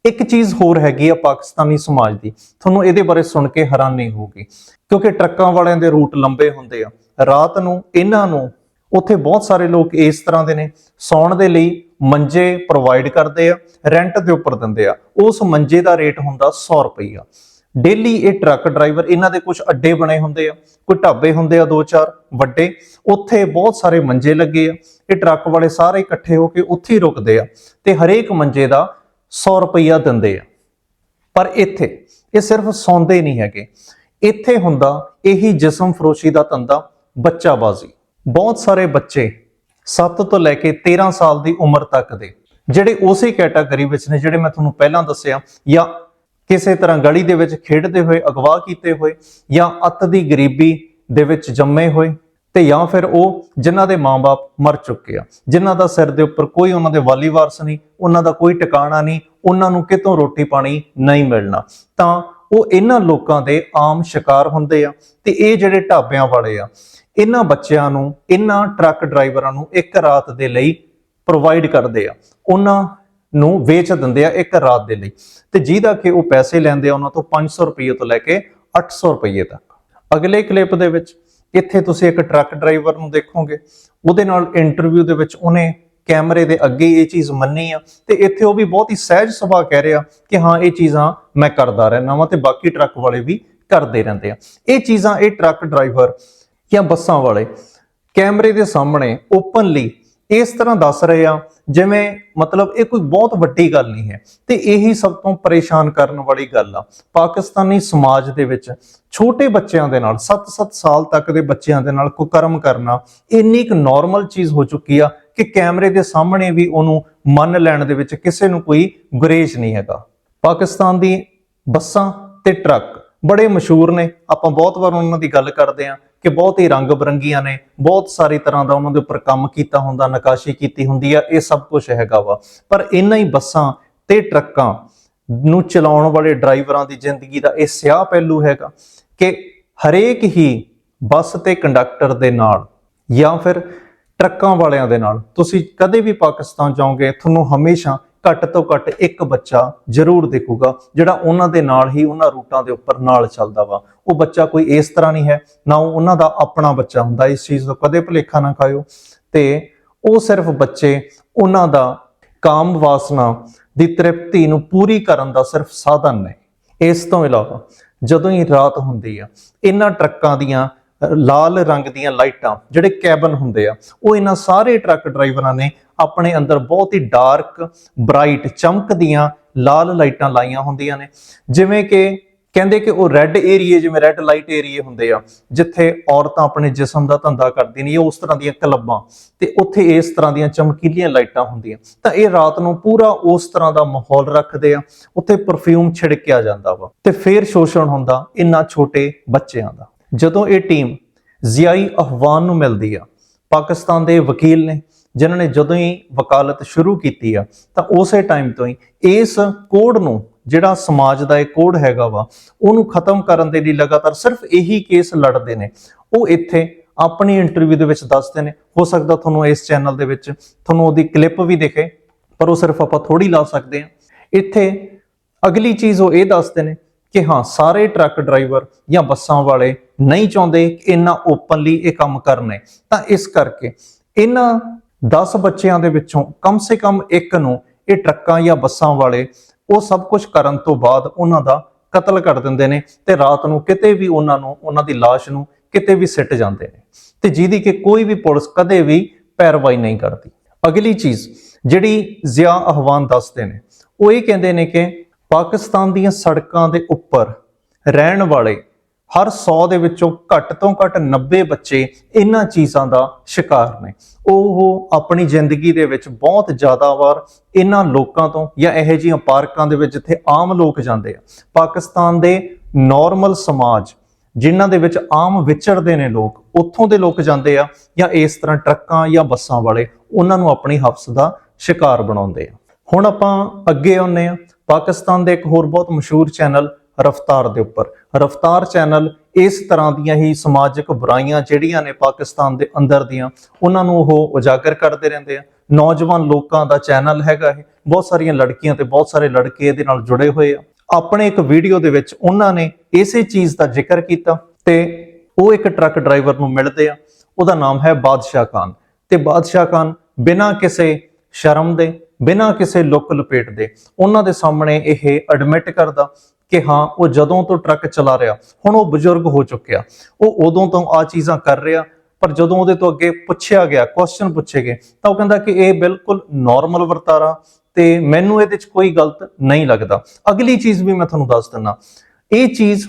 ਇੱਕ ਚੀਜ਼ ਹੋਰ ਹੈਗੀ ਆ ਪਾਕਿਸਤਾਨੀ ਸਮਾਜ ਦੀ, ਤੁਹਾਨੂੰ ਇਹਦੇ ਬਾਰੇ ਸੁਣ ਕੇ ਹੈਰਾਨੀ ਹੋਊਗੀ। ਕਿਉਂਕਿ ਟਰੱਕਾਂ ਵਾਲਿਆਂ ਦੇ ਰੂਟ ਲੰਬੇ ਹੁੰਦੇ ਆ। ਰਾਤ ਨੂੰ ਇਹਨਾਂ ਨੂੰ ਉੱਥੇ ਬਹੁਤ ਸਾਰੇ ਲੋਕ ਇਸ ਤਰ੍ਹਾਂ ਦੇ ਨੇ, ਸੌਣ ਦੇ ਲਈ ਮੰਜੇ ਪ੍ਰੋਵਾਈਡ ਕਰਦੇ ਆ ਰੈਂਟ ਦੇ ਉੱਪਰ ਦਿੰਦੇ ਆ। ਉਸ ਮੰਜੇ ਦਾ ਰੇਟ ਹੁੰਦਾ 100 ਰੁਪਈਆ। ਡੇਲੀ ਇਹ ਟਰੱਕ ਡਰਾਈਵਰ ਇਹਨਾਂ ਦੇ ਕੁਝ ਅੱਡੇ ਬਣੇ ਹੁੰਦੇ ਆ, ਕੋਈ ਢਾਬੇ ਹੁੰਦੇ ਆ ਦੋ ਚਾਰ ਵੱਡੇ, ਉੱਥੇ ਬਹੁਤ ਸਾਰੇ ਮੰਜੇ ਲੱਗੇ ਆ, ਇਹ ਟਰੱਕ ਵਾਲੇ ਸਾਰੇ ਇਕੱਠੇ ਹੋ ਕੇ ਉੱਥੇ ਹੀ ਰੁਕਦੇ ਆ ਤੇ ਹਰੇਕ ਮੰਜੇ ਦਾ 100 ਰੁਪਈਆ ਦਿੰਦੇ ਆ। ਪਰ ਇੱਥੇ ਇਹ ਸਿਰਫ ਸੌਂਦੇ ਨਹੀਂ ਹੈਗੇ, ਇੱਥੇ ਹੁੰਦਾ ਇਹੀ ਜਿਸਮ ਫਰੋਸ਼ੀ ਦਾ ਧੰਦਾ, ਬੱਚਾਬਾਜ਼ੀ। ਬਹੁਤ ਸਾਰੇ ਬੱਚੇ 7 ਤੋਂ ਲੈ ਕੇ 13 ਸਾਲ ਦੀ ਉਮਰ ਤੱਕ ਦੇ, ਜਿਹੜੇ ਉਸੇ ਕੈਟਾਗਰੀ ਵਿੱਚ ਨੇ ਜਿਹੜੇ ਮੈਂ ਤੁਹਾਨੂੰ ਪਹਿਲਾਂ ਦੱਸਿਆ ਜਾਂ ਕਿਸੇ ਤਰ੍ਹਾਂ ਗਲੀ ਦੇ ਵਿੱਚ ਖੇਡਦੇ ਹੋਏ, ਅਗਵਾ ਕੀਤੇ ਹੋਏ ਜਾਂ ਅੱਤ ਦੀ ਗਰੀਬੀ ਦੇ ਵਿੱਚ ਜੰਮੇ ਹੋਏ ਤੇ ਜਾਂ ਫਿਰ ਉਹ ਜਿਨ੍ਹਾਂ ਦੇ ਮਾਪੇ ਮਰ ਚੁੱਕੇ ਆ, ਜਿਨ੍ਹਾਂ ਦਾ ਸਿਰ ਦੇ ਉੱਪਰ ਕੋਈ ਉਹਨਾਂ ਦੇ ਵਾਲੀ ਵਾਰਸ ਨਹੀਂ, ਉਹਨਾਂ ਦਾ ਕੋਈ ਟਿਕਾਣਾ ਨਹੀਂ, ਉਹਨਾਂ ਨੂੰ ਕਿਤੋਂ ਰੋਟੀ ਪਾਣੀ ਨਹੀਂ ਮਿਲਣਾ। ਤਾਂ ਉਹ ਇਹਨਾਂ ਲੋਕਾਂ ਦੇ ਆਮ ਸ਼ਿਕਾਰ ਹੁੰਦੇ ਆ ਤੇ ਇਹ ਜਿਹੜੇ ਢਾਬਿਆਂ ਵਾਲੇ ਆ, ਇਹਨਾਂ ਬੱਚਿਆਂ ਨੂੰ, ਇਹਨਾਂ ਟਰੱਕ ਡਰਾਈਵਰਾਂ ਨੂੰ ਇੱਕ ਰਾਤ ਦੇ ਲਈ ਪ੍ਰੋਵਾਈਡ ਕਰਦੇ ਆ। ਉਹਨਾਂ ਨੂੰ ਵੇਚ ਦਿੰਦੇ ਆ ਇੱਕ ਰਾਤ ਦੇ ਲਈ। ਤੇ ਜਿਹਦਾ ਕਿ ਉਹ ਪੈਸੇ ਲੈਂਦੇ ਆ ਉਹਨਾਂ ਤੋਂ 500 ਰੁਪਏ ਤੋਂ ਲੈ ਕੇ 800 ਰੁਪਏ ਤੱਕ। ਅਗਲੇ ਕਲਿੱਪ ਦੇ ਵਿੱਚ ਇੱਥੇ ਤੁਸੀਂ ਇੱਕ ਟਰੱਕ ਡਰਾਈਵਰ ਨੂੰ ਦੇਖੋਗੇ। ਉਹਦੇ ਨਾਲ ਇੰਟਰਵਿਊ ਦੇ ਵਿੱਚ ਉਹਨੇ ਕੈਮਰੇ ਦੇ ਅੱਗੇ ਇਹ ਚੀਜ਼ ਮੰਨੀ ਆ ਤੇ ਇੱਥੇ ਉਹ ਵੀ ਬਹੁਤ ਹੀ ਸਹਿਜ ਸੁਭਾਅ ਕਹਿ ਰਿਹਾ ਕਿ ਹਾਂ, ਇਹ ਚੀਜ਼ਾਂ ਮੈਂ ਕਰਦਾ ਰਹਿਣਾ ਵਾਂ ਤੇ ਬਾਕੀ ਟਰੱਕ ਵਾਲੇ ਵੀ ਕਰਦੇ ਰਹਿੰਦੇ ਆ। ਇਹ ਚੀਜ਼ਾਂ ਇਹ ਟਰੱਕ ਡਰਾਈਵਰ ਜਾਂ ਬੱਸਾਂ ਵਾਲੇ ਕੈਮਰੇ ਦੇ ਸਾਹਮਣੇ ਓਪਨਲੀ ਇਸ ਤਰ੍ਹਾਂ ਦੱਸ ਰਹੇ ਆ, ਜਿਵੇਂ ਮਤਲਬ ਇਹ ਕੋਈ ਬਹੁਤ ਵੱਡੀ ਗੱਲ ਨਹੀਂ ਹੈ। ਤੇ ਇਹੀ ਸਭ ਤੋਂ ਪਰੇਸ਼ਾਨ ਕਰਨ ਵਾਲੀ ਗੱਲ ਆ, ਪਾਕਿਸਤਾਨੀ ਸਮਾਜ ਦੇ ਵਿੱਚ ਛੋਟੇ ਬੱਚਿਆਂ ਦੇ ਨਾਲ 7-7 ਸਾਲ ਤੱਕ ਦੇ ਬੱਚਿਆਂ ਦੇ ਨਾਲ ਕੁਕਰਮ ਕਰਨਾ, ਇੰਨੀ ਇੱਕ ਨਾਰਮਲ ਚੀਜ਼ ਹੋ ਚੁੱਕੀ ਆ ਕਿ ਕੈਮਰੇ ਦੇ ਸਾਹਮਣੇ ਵੀ ਉਹਨੂੰ ਮੰਨ ਲੈਣ ਦੇ ਵਿੱਚ ਕਿਸੇ ਨੂੰ ਕੋਈ ਗੁਰੇਜ਼ ਨਹੀਂ ਹੈਗਾ। ਪਾਕਿਸਤਾਨ ਦੀ ਬੱਸਾਂ ਤੇ ਟਰੱਕ ਬੜੇ ਮਸ਼ਹੂਰ ਨੇ, ਆਪਾਂ ਬਹੁਤ ਵਾਰ ਉਹਨਾਂ ਦੀ ਗੱਲ ਕਰਦੇ ਆਂ ਕਿ ਬਹੁਤ ਹੀ ਰੰਗ ਬਰੰਗੀਆਂ ਨੇ, ਬਹੁਤ ਸਾਰੀ ਤਰ੍ਹਾਂ ਦਾ ਉਹਨਾਂ ਦੇ ਉੱਪਰ ਕੰਮ ਕੀਤਾ ਹੁੰਦਾ, ਨਕਾਸ਼ੀ ਕੀਤੀ ਹੁੰਦੀ ਆ, ਇਹ ਸਭ ਕੁਝ ਹੈਗਾ ਵਾ। ਪਰ ਇਹਨਾਂ ਹੀ ਬੱਸਾਂ ਤੇ ਟਰੱਕਾਂ ਨੂੰ ਚਲਾਉਣ ਵਾਲੇ ਡਰਾਈਵਰਾਂ ਦੀ ਜ਼ਿੰਦਗੀ ਦਾ ਇਹ ਸਿਆਹ ਪਹਿਲੂ ਹੈਗਾ ਕਿ ਹਰੇਕ ਹੀ ਬੱਸ ਤੇ ਕੰਡਕਟਰ ਦੇ ਨਾਲ ਜਾਂ ਫਿਰ ਟਰੱਕਾਂ ਵਾਲਿਆਂ ਦੇ ਨਾਲ, ਤੁਸੀਂ ਕਦੇ ਵੀ ਪਾਕਿਸਤਾਨ ਜਾਓਗੇ, ਤੁਹਾਨੂੰ ਹਮੇਸ਼ਾ ਘੱਟ ਤੋਂ ਘੱਟ ਇੱਕ ਬੱਚਾ ਜ਼ਰੂਰ ਦੇਖੂਗਾ, ਜਿਹੜਾ ਉਹਨਾਂ ਦੇ ਨਾਲ ਹੀ ਉਹਨਾਂ ਰੂਟਾਂ ਦੇ ਉੱਪਰ ਨਾਲ ਚੱਲਦਾ ਵਾ। ਉਹ ਬੱਚਾ ਕੋਈ ਇਸ ਤਰ੍ਹਾਂ ਨਹੀਂ ਹੈ, ਨਾ ਉਹ ਉਹਨਾਂ ਦਾ ਆਪਣਾ ਬੱਚਾ ਹੁੰਦਾ, ਇਸ ਚੀਜ਼ ਤੋਂ ਕਦੇ ਭੁਲੇਖਾ ਨਾ ਖਾਇਓ। ਤੇ ਉਹ ਸਿਰਫ ਬੱਚੇ, ਉਹਨਾਂ ਦਾ ਕਾਮ ਵਾਸਨਾ ਦੀ ਤ੍ਰਿਪਤੀ ਨੂੰ ਪੂਰੀ ਕਰਨ ਦਾ ਸਿਰਫ ਸਾਧਨ ਨੇ। ਇਸ ਤੋਂ ਇਲਾਵਾ ਜਦੋਂ ਹੀ ਰਾਤ ਹੁੰਦੀ ਆ, ਇਹਨਾਂ ਟਰੱਕਾਂ ਦੀਆਂ ਲਾਲ ਰੰਗ ਦੀਆਂ ਲਾਈਟਾਂ ਜਿਹੜੇ ਕੈਬਨ ਹੁੰਦੇ ਆ, ਉਹ ਇਹਨਾਂ ਸਾਰੇ ਟਰੱਕ ਡਰਾਈਵਰਾਂ ਨੇ ਆਪਣੇ ਅੰਦਰ ਬਹੁਤ ਹੀ ਡਾਰਕ, ਬ੍ਰਾਈਟ, ਚਮਕਦੀਆਂ ਲਾਲ ਲਾਈਟਾਂ ਲਾਈਆਂ ਹੁੰਦੀਆਂ ਨੇ। ਜਿਵੇਂ ਕਿ ਕਹਿੰਦੇ ਕਿ ਉਹ ਰੈੱਡ ਏਰੀਏ ਜਿਵੇਂ ਰੈੱਡ ਲਾਈਟ ਏਰੀਏ ਹੁੰਦੇ ਆ, ਜਿੱਥੇ ਔਰਤਾਂ ਆਪਣੇ ਜਿਸਮ ਦਾ ਧੰਦਾ ਕਰਦੀਆਂ ਨੇ ਉਸ ਤਰ੍ਹਾਂ ਦੀਆਂ ਕਲੱਬਾਂ, ਤੇ ਉੱਥੇ ਇਸ ਤਰ੍ਹਾਂ ਦੀਆਂ ਚਮਕੀਲੀਆਂ ਲਾਈਟਾਂ ਹੁੰਦੀਆਂ। ਤਾਂ ਇਹ ਰਾਤ ਨੂੰ ਪੂਰਾ ਉਸ ਤਰ੍ਹਾਂ ਦਾ ਮਾਹੌਲ ਰੱਖਦੇ ਆ, ਉੱਥੇ ਪਰਫਿਊਮ ਛਿੜਕਿਆ ਜਾਂਦਾ ਵਾ। ਤੇ ਫੇਰ ਸ਼ੋਸ਼ਣ ਹੁੰਦਾ ਇੰਨਾ ਛੋਟੇ ਬੱਚਿਆਂ ਦਾ। ਜਦੋਂ ਇਹ ਟੀਮ ਜ਼ਿਆਈ ਅਹਵਾਨ ਨੂੰ ਮਿਲਦੀ ਆ, ਪਾਕਿਸਤਾਨ ਦੇ ਵਕੀਲ ਨੇ, ਜਿਨ੍ਹਾਂ ਨੇ ਜਦੋਂ ਹੀ ਵਕਾਲਤ ਸ਼ੁਰੂ ਕੀਤੀ ਆ, ਤਾਂ ਉਸੇ ਟਾਈਮ ਤੋਂ ਹੀ ਇਸ ਕੋਡ ਨੂੰ ਜਿਹੜਾ ਸਮਾਜ ਦਾ ਇਹ ਕੋਡ ਹੈਗਾ ਵਾ, ਉਹਨੂੰ ਖਤਮ ਕਰਨ ਦੇ ਲਈ ਲਗਾਤਾਰ ਸਿਰਫ ਇਹੀ ਕੇਸ ਲੜਦੇ ਨੇ। ਉਹ ਇੱਥੇ ਆਪਣੀ ਇੰਟਰਵਿਊ ਦੇ ਵਿੱਚ ਦੱਸਦੇ ਨੇ। ਹੋ ਸਕਦਾ ਤੁਹਾਨੂੰ ਇਸ ਚੈਨਲ ਦੇ ਵਿੱਚ ਤੁਹਾਨੂੰ ਉਹਦੀ ਕਲਿੱਪ ਵੀ ਦਿਖੇ, ਪਰ ਉਹ ਸਿਰਫ ਆਪਾਂ ਥੋੜੀ ਲਾ ਸਕਦੇ ਹਾਂ। ਇੱਥੇ ਅਗਲੀ ਚੀਜ਼ ਉਹ ਇਹ ਦੱਸਦੇ ਨੇ ਕਿ ਹਾਂ, ਸਾਰੇ ਟਰੱਕ ਡਰਾਈਵਰ ਜਾਂ ਬੱਸਾਂ ਵਾਲੇ ਨਹੀਂ ਚਾਹੁੰਦੇ ਕਿ ਇੰਨਾ ਓਪਨਲੀ ਇਹ ਕੰਮ ਕਰਨੇ ਤਾਂ ਇਸ ਕਰਕੇ ਇਹਨਾਂ 10 ਬੱਚਿਆਂ ਦੇ ਵਿੱਚੋਂ ਕਮ ਸੇ ਕਮ ਇੱਕ ਨੂੰ ਇਹ ਟਰੱਕਾਂ ਜਾਂ ਬੱਸਾਂ ਵਾਲੇ ਉਹ ਸਭ ਕੁਝ ਕਰਨ ਤੋਂ ਬਾਅਦ ਉਹਨਾਂ ਦਾ ਕਤਲ ਕਰ ਦਿੰਦੇ ਨੇ ਤੇ ਰਾਤ ਨੂੰ ਕਿਤੇ ਵੀ ਉਹਨਾਂ ਨੂੰ, ਉਹਨਾਂ ਦੀ ਲਾਸ਼ ਨੂੰ ਕਿਤੇ ਵੀ ਸਿੱਟ ਜਾਂਦੇ ਨੇ। ਤੇ ਜਿਹਦੀ ਕਿ ਕੋਈ ਵੀ ਪੁਲਿਸ ਕਦੇ ਵੀ ਪੈਰਵਾਈ ਨਹੀਂ ਕਰਦੀ। ਅਗਲੀ ਚੀਜ਼ ਜਿਹੜੀ ਜ਼ਿਆ ਆਹਵਾਨ ਦੱਸਦੇ ਨੇ, ਉਹ ਇਹ ਕਹਿੰਦੇ ਨੇ ਕਿ ਪਾਕਿਸਤਾਨ ਦੀਆਂ ਸੜਕਾਂ ਦੇ ਉੱਪਰ ਰਹਿਣ ਵਾਲੇ ਹਰ 100 ਦੇ ਵਿੱਚੋਂ ਘੱਟ ਤੋਂ ਘੱਟ 90 ਬੱਚੇ ਇਹਨਾਂ ਚੀਜ਼ਾਂ ਦਾ ਸ਼ਿਕਾਰ ਨੇ। ਉਹ ਆਪਣੀ ਜ਼ਿੰਦਗੀ ਦੇ ਵਿੱਚ ਬਹੁਤ ਜ਼ਿਆਦਾ ਵਾਰ ਇਹਨਾਂ ਲੋਕਾਂ ਤੋਂ ਜਾਂ ਇਹੋ ਜਿਹੀਆਂ ਪਾਰਕਾਂ ਦੇ ਵਿੱਚ ਜਿੱਥੇ ਆਮ ਲੋਕ ਜਾਂਦੇ ਆ। ਪਾਕਿਸਤਾਨ ਦੇ ਨਾਰਮਲ ਸਮਾਜ, ਜਿਨ੍ਹਾਂ ਦੇ ਵਿੱਚ ਆਮ ਵਿਚਰਦੇ ਨੇ ਲੋਕ, ਉੱਥੋਂ ਦੇ ਲੋਕ ਜਾਂਦੇ ਆ ਜਾਂ ਇਸ ਤਰ੍ਹਾਂ ਟਰੱਕਾਂ ਜਾਂ ਬੱਸਾਂ ਵਾਲੇ ਉਹਨਾਂ ਨੂੰ ਆਪਣੀ ਹਫਸ ਦਾ ਸ਼ਿਕਾਰ ਬਣਾਉਂਦੇ ਆ। ਹੁਣ ਆਪਾਂ ਅੱਗੇ ਆਉਂਦੇ ਆ। ਪਾਕਿਸਤਾਨ ਦੇ ਇੱਕ ਹੋਰ ਬਹੁਤ ਮਸ਼ਹੂਰ ਚੈਨਲ ਰਫਤਾਰ ਦੇ ਉੱਪਰ। ਰਫਤਾਰ ਚੈਨਲ ਇਸ ਤਰ੍ਹਾਂ ਦੀਆਂ ਹੀ ਸਮਾਜਿਕ ਬੁਰਾਈਆਂ ਜਿਹੜੀਆਂ ਨੇ ਪਾਕਿਸਤਾਨ ਦੇ ਅੰਦਰ ਦੀਆਂ, ਉਹਨਾਂ ਨੂੰ ਉਹ ਉਜਾਗਰ ਕਰਦੇ ਰਹਿੰਦੇ ਆ। ਨੌਜਵਾਨ ਲੋਕਾਂ ਦਾ ਚੈਨਲ ਹੈਗਾ ਇਹ। ਬਹੁਤ ਸਾਰੀਆਂ ਲੜਕੀਆਂ ਤੇ ਬਹੁਤ ਸਾਰੇ ਲੜਕੇ ਇਹਦੇ ਨਾਲ ਜੁੜੇ ਹੋਏ ਆ। ਆਪਣੇ ਇੱਕ ਵੀਡੀਓ ਦੇ ਵਿੱਚ ਉਹਨਾਂ ਨੇ ਇਸੇ ਚੀਜ਼ ਦਾ ਜ਼ਿਕਰ ਕੀਤਾ ਤੇ ਉਹ ਇੱਕ ਟਰੱਕ ਡਰਾਈਵਰ ਨੂੰ ਮਿਲਦੇ ਆ। ਉਹਦਾ ਨਾਮ ਹੈ ਬਾਦਸ਼ਾਹ ਖਾਨ। ਤੇ ਬਾਦਸ਼ਾਹ ਖਾਨ ਬਿਨਾਂ ਕਿਸੇ ਸ਼ਰਮ ਦੇ, ਬਿਨਾਂ ਕਿਸੇ ਲੁੱਕ ਲਪੇਟ ਦੇ ਉਹਨਾਂ ਦੇ ਸਾਹਮਣੇ ਇਹ ਐਡਮਿਟ ਕਰਦਾ ਕਿ ਹਾਂ, ਉਹ ਜਦੋਂ ਤੋਂ ਟਰੱਕ ਚਲਾ ਰਿਹਾ, ਹੁਣ ਉਹ ਬਜ਼ੁਰਗ ਹੋ ਚੁੱਕਿਆ। ਉਹ ਉਦੋਂ ਤੋਂ ਆ ਚੀਜ਼ਾਂ ਕਰ ਰਿਹਾ, ਪਰ ਜਦੋਂ ਉਹਦੇ ਤੋਂ ਅੱਗੇ ਪੁੱਛਿਆ ਗਿਆ ਕੁਐਸਚਨ ਪੁੱਛੇ ਗਏ, ਤਾਂ ਉਹ ਕਹਿੰਦਾ ਕਿ ਇਹ ਬਿਲਕੁਲ ਨਾਰਮਲ ਵਰਤਾਰਾ ਤੇ ਮੈਨੂੰ ਇਹਦੇ ਵਿੱਚ ਕੋਈ ਗਲਤ ਨਹੀਂ ਲੱਗਦਾ। ਅਗਲੀ ਚੀਜ਼ ਵੀ ਮੈਂ ਤੁਹਾਨੂੰ ਦੱਸ ਦਿੰਦਾ ਇਹ ਚੀਜ਼,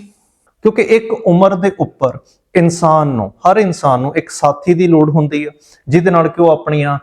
ਕਿਉਂਕਿ ਇੱਕ ਉਮਰ ਦੇ ਉੱਪਰ ਇਨਸਾਨ ਨੂੰ, ਹਰ ਇਨਸਾਨ ਨੂੰ ਇੱਕ ਸਾਥੀ ਦੀ ਲੋੜ ਹੁੰਦੀ ਹੈ ਜਿਹਦੇ ਨਾਲ ਕਿ ਉਹ ਆਪਣੀਆਂ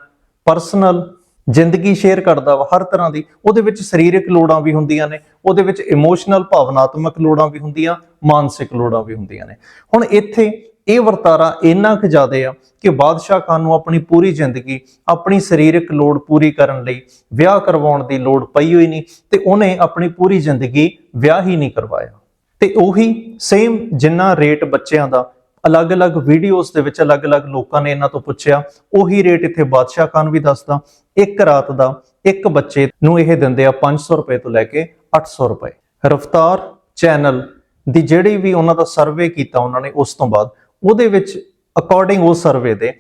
ਪਰਸਨਲ ਜ਼ਿੰਦਗੀ ਸ਼ੇਅਰ ਕਰਦਾ ਵਾ, ਹਰ ਤਰ੍ਹਾਂ ਦੀ। ਉਹਦੇ ਵਿੱਚ ਸਰੀਰਕ ਲੋੜਾਂ ਵੀ ਹੁੰਦੀਆਂ ਨੇ, ਉਹਦੇ ਵਿੱਚ ਇਮੋਸ਼ਨਲ ਭਾਵਨਾਤਮਕ ਲੋੜਾਂ ਵੀ ਹੁੰਦੀਆਂ, ਮਾਨਸਿਕ ਲੋੜਾਂ ਵੀ ਹੁੰਦੀਆਂ ਨੇ। ਹੁਣ ਇੱਥੇ ਇਹ ਵਰਤਾਰਾ ਇੰਨਾ ਕੁ ਜ਼ਿਆਦਾ ਆ ਕਿ ਬਾਦਸ਼ਾਹ ਖਾਨ ਨੂੰ ਆਪਣੀ ਪੂਰੀ ਜ਼ਿੰਦਗੀ, ਆਪਣੀ ਸਰੀਰਕ ਲੋੜ ਪੂਰੀ ਕਰਨ ਲਈ ਵਿਆਹ ਕਰਵਾਉਣ ਦੀ ਲੋੜ ਪਈ ਹੋਈ ਨਹੀਂ ਤੇ ਉਹਨੇ ਆਪਣੀ ਪੂਰੀ ਜ਼ਿੰਦਗੀ ਵਿਆਹ ਹੀ ਨਹੀਂ ਕਰਵਾਇਆ। ਤੇ ਉਹੀ ਸੇਮ ਜਿੰਨਾ ਰੇਟ ਬੱਚਿਆਂ ਦਾ ਅਲੱਗ-ਅਲੱਗ ਵੀਡੀਓਜ਼ ਦੇ ਵਿੱਚ ਅਲੱਗ-ਅਲੱਗ ਲੋਕਾਂ ਨੇ ਇਹਨਾਂ ਤੋਂ ਪੁੱਛਿਆ। ਉਹੀ ਰੇਟ ਇੱਥੇ ਬਾਦਸ਼ਾਹ ਖਾਨ ਵੀ ਦੱਸਦਾ। ਇੱਕ ਰਾਤ ਦਾ ਇੱਕ ਬੱਚੇ ਨੂੰ ਇਹ ਦਿੰਦੇ ਆ 500 ਰੁਪਏ ਤੋਂ ਲੈ ਕੇ 800 ਰੁਪਏ। ਰਫਤਾਰ ਚੈਨਲ ਦੀ ਜਿਹੜੀ ਵੀ ਉਹਨਾਂ ਦਾ ਸਰਵੇ ਕੀਤਾ ਉਹਨਾਂ ਨੇ ਉਸ ਤੋਂ ਬਾਅਦ, ਉਹਦੇ ਵਿੱਚ ਅਕੋਰਡਿੰਗ ਉਸ ਸਰਵੇ ਦੇ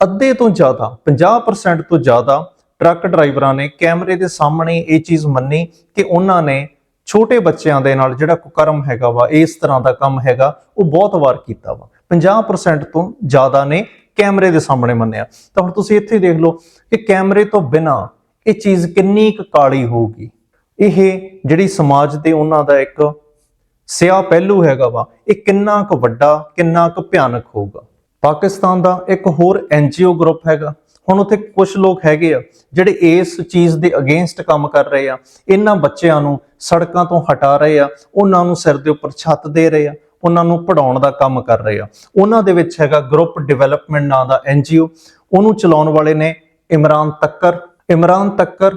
ਅੱਧੇ ਤੋਂ ਜ਼ਿਆਦਾ 50% ਤੋਂ ਜ਼ਿਆਦਾ ਟਰੱਕ ਡਰਾਈਵਰਾਂ ਨੇ ਕੈਮਰੇ ਦੇ ਸਾਹਮਣੇ ਇਹ ਚੀਜ਼ ਮੰਨੀ ਕਿ ਉਹਨਾਂ ਨੇ ਛੋਟੇ ਬੱਚਿਆਂ ਦੇ ਨਾਲ ਜਿਹੜਾ ਕੁਕਰਮ ਹੈਗਾ ਵਾ, ਇਸ ਤਰ੍ਹਾਂ ਦਾ ਕੰਮ ਹੈਗਾ, ਉਹ ਬਹੁਤ ਵਾਰ ਕੀਤਾ ਵਾ। 50% ਤੋਂ ਜ਼ਿਆਦਾ ਨੇ ਕੈਮਰੇ ਦੇ ਸਾਹਮਣੇ ਮੰਨਿਆ। ਤਾਂ ਹੁਣ ਤੁਸੀਂ ਇੱਥੇ ਦੇਖ ਲਓ ਕਿ ਕੈਮਰੇ ਤੋਂ ਬਿਨਾ ਇਹ ਚੀਜ਼ ਕਿੰਨੀ ਕੁ ਕਾਲੀ ਹੋਊਗੀ। ਇਹ ਜਿਹੜੀ ਸਮਾਜ ਦੇ ਉਹਨਾਂ ਦਾ ਇੱਕ ਸਿਆ ਪਹਿਲੂ ਹੈਗਾ ਵਾ, ਇਹ ਕਿੰਨਾ ਕੁ ਵੱਡਾ, ਕਿੰਨਾ ਕੁ ਭਿਆਨਕ ਹੋਊਗਾ। ਪਾਕਿਸਤਾਨ ਦਾ ਇੱਕ ਹੋਰ ਐਨਜੀਓ ਗਰੁੱਪ ਹੈਗਾ। ਹੁਣ ਉੱਥੇ ਕੁਝ ਲੋਕ ਹੈਗੇ ਆ ਜਿਹੜੇ ਇਸ ਚੀਜ਼ ਦੇ ਅਗੇਂਸਟ ਕੰਮ ਕਰ ਰਹੇ ਆ। ਇਹਨਾਂ ਬੱਚਿਆਂ ਨੂੰ ਸੜਕਾਂ ਤੋਂ ਹਟਾ ਰਹੇ ਆ, ਉਹਨਾਂ ਨੂੰ ਸਿਰ ਦੇ ਉੱਪਰ ਛੱਤ ਦੇ ਰਹੇ ਆ, ਉਹਨਾਂ ਨੂੰ ਪੜਾਉਣ ਦਾ ਕੰਮ ਕਰ ਰਹੇ ਆ। ਉਹਨਾਂ ਦੇ ਵਿੱਚ ਹੈਗਾ ਗਰੁੱਪ ਡਿਵੈਲਪਮੈਂਟ ਨਾਂ ਦਾ ਐਨਜੀਓ ਉਹਨੂੰ ਚਲਾਉਣ ਵਾਲੇ ਨੇ ਇਮਰਾਨ ਤੱਕਰ। ਇਮਰਾਨ ਤੱਕਰ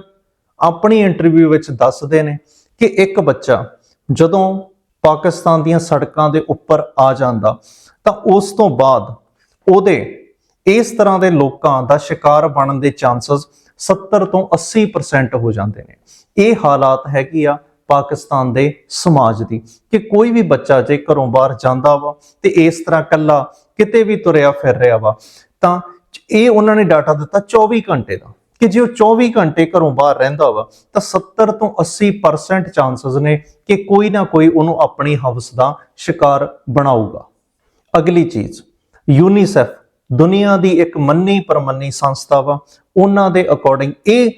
ਆਪਣੀ ਇੰਟਰਵਿਊ ਵਿੱਚ ਦੱਸਦੇ ਨੇ ਕਿ ਇੱਕ ਬੱਚਾ ਜਦੋਂ ਪਾਕਿਸਤਾਨ ਦੀਆਂ ਸੜਕਾਂ ਦੇ ਉੱਪਰ ਆ ਜਾਂਦਾ, ਤਾਂ ਉਸ ਤੋਂ ਬਾਅਦ ਉਹਦੇ ਇਸ ਤਰ੍ਹਾਂ ਦੇ ਲੋਕਾਂ ਦਾ ਸ਼ਿਕਾਰ ਬਣਨ ਦੇ ਚਾਂਸਸ 70 ਤੋਂ 80% ਹੋ ਜਾਂਦੇ ਨੇ। ਇਹ ਹਾਲਾਤ ਹੈਗੀ ਆ ਪਾਕਿਸਤਾਨ ਦੇ ਸਮਾਜ ਦੀ ਕਿ ਕੋਈ ਵੀ ਬੱਚਾ ਜੇ ਘਰੋਂ ਬਾਹਰ ਜਾਂਦਾ ਵਾ ਤੇ ਇਸ ਤਰ੍ਹਾਂ ਕੱਲਾ ਕਿਤੇ ਵੀ ਤੁਰਿਆ ਫਿਰ ਰਿਹਾ ਵਾ, ਤਾਂ ਇਹ ਉਹਨਾਂ ਨੇ ਡਾਟਾ ਦਿੱਤਾ 24 ਘੰਟੇ ਦਾ ਕਿ ਜੇ ਉਹ 24 ਘੰਟੇ ਘਰੋਂ ਬਾਹਰ ਰਹਿੰਦਾ ਵਾ, ਤਾਂ 70 ਤੋਂ 80% ਚਾਂਸਸ ਨੇ ਕਿ ਕੋਈ ਨਾ ਕੋਈ ਉਹਨੂੰ ਆਪਣੀ ਹਵਸ ਦਾ ਸ਼ਿਕਾਰ ਬਣਾਊਗਾ। ਅਗਲੀ ਚੀਜ਼ ਯੂਨੀਸੈਫ ਦੁਨੀਆ ਦੀ ਇੱਕ ਮੰਨੀ ਪਰਮੰਨੀ ਸੰਸਥਾ ਵਾ, ਉਹਨਾਂ ਦੇ ਅਕੋਰਡਿੰਗ ਇਹ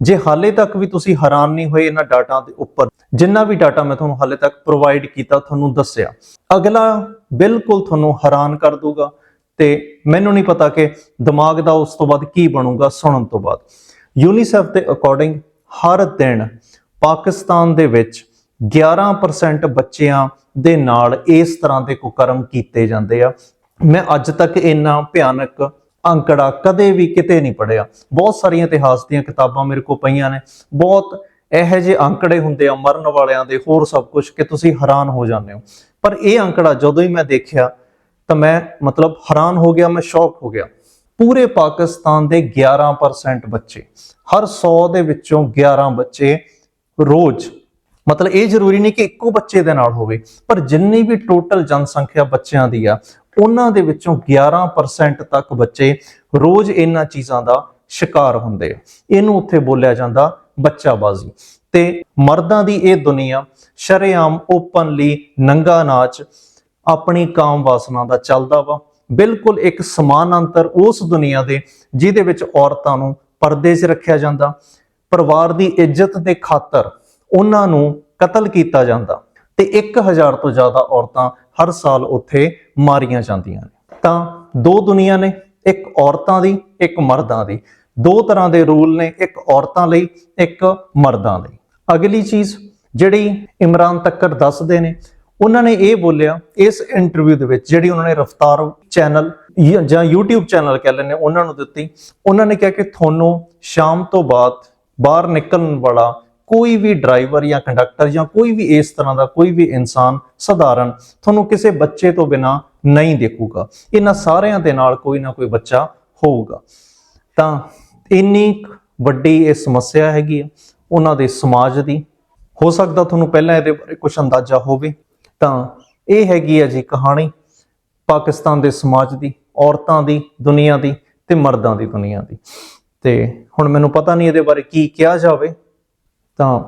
ਜੇ ਹਾਲੇ ਤੱਕ ਵੀ ਤੁਸੀਂ ਹੈਰਾਨ ਨਹੀਂ ਹੋਏ ਇਹਨਾਂ ਡਾਟਾ ਦੇ ਉੱਪਰ, ਜਿੰਨਾ ਵੀ ਡਾਟਾ ਮੈਂ ਤੁਹਾਨੂੰ ਹਾਲੇ ਤੱਕ ਪ੍ਰੋਵਾਈਡ ਕੀਤਾ, ਤੁਹਾਨੂੰ ਦੱਸਿਆ। ਅਗਲਾ ਬਿਲਕੁਲ ਤੁਹਾਨੂੰ ਹੈਰਾਨ ਕਰ ਦੂਗਾ ਤੇ ਮੈਨੂੰ ਨਹੀਂ ਪਤਾ ਕਿ ਦਿਮਾਗ ਦਾ ਉਸ ਤੋਂ ਬਾਅਦ ਕੀ ਬਣੂਗਾ ਸੁਣਨ ਤੋਂ ਬਾਅਦ। ਯੂਨੀਸੈਫ ਦੇ ਅਕੋਰਡਿੰਗ ਹਰ ਦਿਨ ਪਾਕਿਸਤਾਨ ਦੇ ਵਿੱਚ 11% ਬੱਚਿਆਂ ਦੇ ਨਾਲ ਇਸ ਤਰ੍ਹਾਂ ਦੇ ਕੁਕਰਮ ਕੀਤੇ ਜਾਂਦੇ ਆ। ਮੈਂ ਅੱਜ ਤੱਕ ਇੰਨਾ ਭਿਆਨਕ ਅੰਕੜਾ ਕਦੇ ਵੀ ਕਿਤੇ ਨਹੀਂ ਪੜਿਆ ਬਹੁਤ ਸਾਰੀਆਂ ਇਤਿਹਾਸ ਦੀਆਂ ਕਿਤਾਬਾਂ ਮੇਰੇ ਕੋਲ ਪਈਆਂ ਨੇ। ਬਹੁਤ ਇਹੋ ਜਿਹੇ ਅੰਕੜੇ ਹੁੰਦੇ ਆ ਮਰਨ ਵਾਲਿਆਂ ਦੇ, ਹੋਰ ਸਭ ਕੁਝ ਕਿ ਤੁਸੀਂ ਹੈਰਾਨ ਹੋ ਜਾਂਦੇ ਹੋ। ਪਰ ਇਹ ਅੰਕੜਾ ਜਦੋਂ ਹੀ ਮੈਂ ਦੇਖਿਆ ਤਾਂ ਮੈਂ ਮਤਲਬ ਹੈਰਾਨ ਹੋ ਗਿਆ, ਮੈਂ ਸ਼ੌਕ ਹੋ ਗਿਆ। ਪੂਰੇ ਪਾਕਿਸਤਾਨ ਦੇ 11% ਬੱਚੇ, ਹਰ 100 ਦੇ ਵਿੱਚੋਂ 11 ਬੱਚੇ ਰੋਜ਼, ਮਤਲਬ ਇਹ ਜ਼ਰੂਰੀ ਨਹੀਂ ਕਿ ਇੱਕੋ ਬੱਚੇ ਦੇ ਨਾਲ ਹੋਵੇ, ਪਰ ਜਿੰਨੀ ਵੀ ਟੋਟਲ ਜਨਸੰਖਿਆ ਬੱਚਿਆਂ ਦੀ ਆ ਉਹਨਾਂ ਦੇ ਵਿੱਚੋਂ 11% ਤੱਕ ਬੱਚੇ ਰੋਜ਼ ਇਹਨਾਂ ਚੀਜ਼ਾਂ ਦਾ ਸ਼ਿਕਾਰ ਹੁੰਦੇ ਆ। ਇਹਨੂੰ ਉੱਥੇ ਬੋਲਿਆ ਜਾਂਦਾ ਬੱਚਾਬਾਜ਼ੀ। ਤੇ ਮਰਦਾਂ ਦੀ ਇਹ ਦੁਨੀਆ ਸ਼ਰੇਆਮ ਓਪਨਲੀ ਨੰਗਾ ਨਾਚ ਆਪਣੀ ਕਾਮ ਵਾਸਨਾ ਦਾ ਚੱਲਦਾ ਵਾ। ਬਿਲਕੁਲ ਇੱਕ ਸਮਾਨ ਅੰਤਰ ਉਸ ਦੁਨੀਆ ਦੇ ਜਿਹਦੇ ਵਿੱਚ ਔਰਤਾਂ ਨੂੰ ਪਰਦੇ 'ਚ ਰੱਖਿਆ ਜਾਂਦਾ, ਪਰਿਵਾਰ ਦੀ ਇੱਜ਼ਤ ਦੇ ਖਾਤਰ ਉਹਨਾਂ ਨੂੰ ਕਤਲ ਕੀਤਾ ਜਾਂਦਾ। ਤੇ 1000 ਤੋਂ ਜ਼ਿਆਦਾ ਔਰਤਾਂ ਹਰ ਸਾਲ ਉੱਥੇ ਮਾਰੀਆਂ ਜਾਂਦੀਆਂ ਨੇ। ਤਾਂ ਦੋ ਦੁਨੀਆ ਨੇ, ਇੱਕ ਔਰਤਾਂ ਦੀ, ਇੱਕ ਮਰਦਾਂ ਦੀ। ਦੋ ਤਰ੍ਹਾਂ ਦੇ ਰੂਲ ਨੇ, ਇੱਕ ਔਰਤਾਂ ਲਈ, ਇੱਕ ਮਰਦਾਂ ਲਈ। ਅਗਲੀ ਚੀਜ਼ ਜਿਹੜੀ ਇਮਰਾਨ ਤੱਕਰ ਦੱਸਦੇ ਨੇ, ਉਹਨਾਂ ਨੇ ਇਹ ਬੋਲਿਆ, ਇਸ ਇੰਟਰਵਿਊ ਦੇ ਵਿੱਚ ਜਿਹੜੀ ਉਹਨਾਂ ਨੇ ਰਫਤਾਰ ਚੈਨਲ ਜਾਂ YouTube ਚੈਨਲ ਕਹਿ ਲੈਂਦੇ ਉਹਨਾਂ ਨੂੰ ਦਿੱਤੀ। ਉਹਨਾਂ ਨੇ ਕਿਹਾ ਕਿ ਤੁਹਾਨੂੰ ਸ਼ਾਮ ਤੋਂ ਬਾਅਦ ਬਾਹਰ ਨਿਕਲਣ ਵਾਲਾ ਕੋਈ ਵੀ ਡਰਾਈਵਰ ਜਾਂ ਕੰਡਕਟਰ ਜਾਂ ਕੋਈ ਵੀ ਇਸ ਤਰ੍ਹਾਂ ਦਾ ਕੋਈ ਵੀ ਇਨਸਾਨ ਸਧਾਰਨ ਤੁਹਾਨੂੰ ਕਿਸੇ ਬੱਚੇ ਤੋਂ ਬਿਨਾ ਨਹੀਂ ਦੇਖੂਗਾ। ਇਹਨਾਂ ਸਾਰਿਆਂ ਦੇ ਨਾਲ ਕੋਈ ਨਾ ਕੋਈ ਬੱਚਾ ਹੋਊਗਾ। ਤਾਂ ਇੰਨੀ ਵੱਡੀ ਇਹ ਸਮੱਸਿਆ ਹੈਗੀ ਆ ਉਹਨਾਂ ਦੇ ਸਮਾਜ ਦੀ। ਹੋ ਸਕਦਾ ਤੁਹਾਨੂੰ ਪਹਿਲਾਂ ਇਹਦੇ ਬਾਰੇ ਕੁਝ ਅੰਦਾਜ਼ਾ ਹੋਵੇ। ਤਾਂ ਇਹ ਹੈਗੀ ਆ ਜੀ ਕਹਾਣੀ ਪਾਕਿਸਤਾਨ ਦੇ ਸਮਾਜ ਦੀ, ਔਰਤਾਂ ਦੀ, ਦੁਨੀਆ ਦੀ ਤੇ ਮਰਦਾਂ ਦੀ ਦੁਨੀਆ ਦੀ। ਤੇ ਹੁਣ ਮੈਨੂੰ ਪਤਾ ਨਹੀਂ ਇਹਦੇ ਬਾਰੇ ਕੀ ਕਿਹਾ ਜਾਵੇ। ਤਾਂ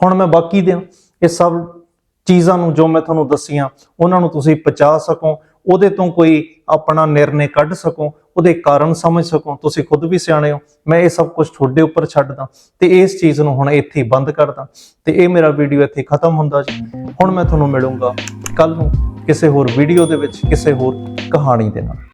ਹੁਣ ਮੈਂ ਬਾਕੀ ਦੇ ਇਹ ਸਭ ਚੀਜ਼ਾਂ ਨੂੰ ਜੋ ਮੈਂ ਤੁਹਾਨੂੰ ਦੱਸੀਆਂ, ਉਹਨਾਂ ਨੂੰ ਤੁਸੀਂ ਪਚਾ ਸਕੋ। ਉਹਦੇ ਤੋਂ ਕੋਈ ਆਪਣਾ ਨਿਰਣੇ ਕੱਢ ਸਕੋ, ਉਹਦੇ ਕਾਰਨ ਸਮਝ ਸਕੋ। ਤੁਸੀਂ ਖੁਦ ਵੀ ਸਿਆਣੇ ਹੋ। ਮੈਂ ਇਹ ਸਭ ਕੁਝ ਤੁਹਾਡੇ ਉੱਪਰ ਛੱਡਦਾ ਤੇ ਇਸ ਚੀਜ਼ ਨੂੰ ਹੁਣ ਇੱਥੇ ਬੰਦ ਕਰਦਾ। ਤੇ ਇਹ ਮੇਰਾ ਵੀਡੀਓ ਇੱਥੇ ਖਤਮ ਹੁੰਦਾ ਜੀ। ਹੁਣ ਮੈਂ ਤੁਹਾਨੂੰ ਮਿਲੂੰਗਾ ਕੱਲ ਨੂੰ ਕਿਸੇ ਹੋਰ ਵੀਡੀਓ ਦੇ ਵਿੱਚ, ਕਿਸੇ ਹੋਰ ਕਹਾਣੀ ਦੇ ਨਾਲ।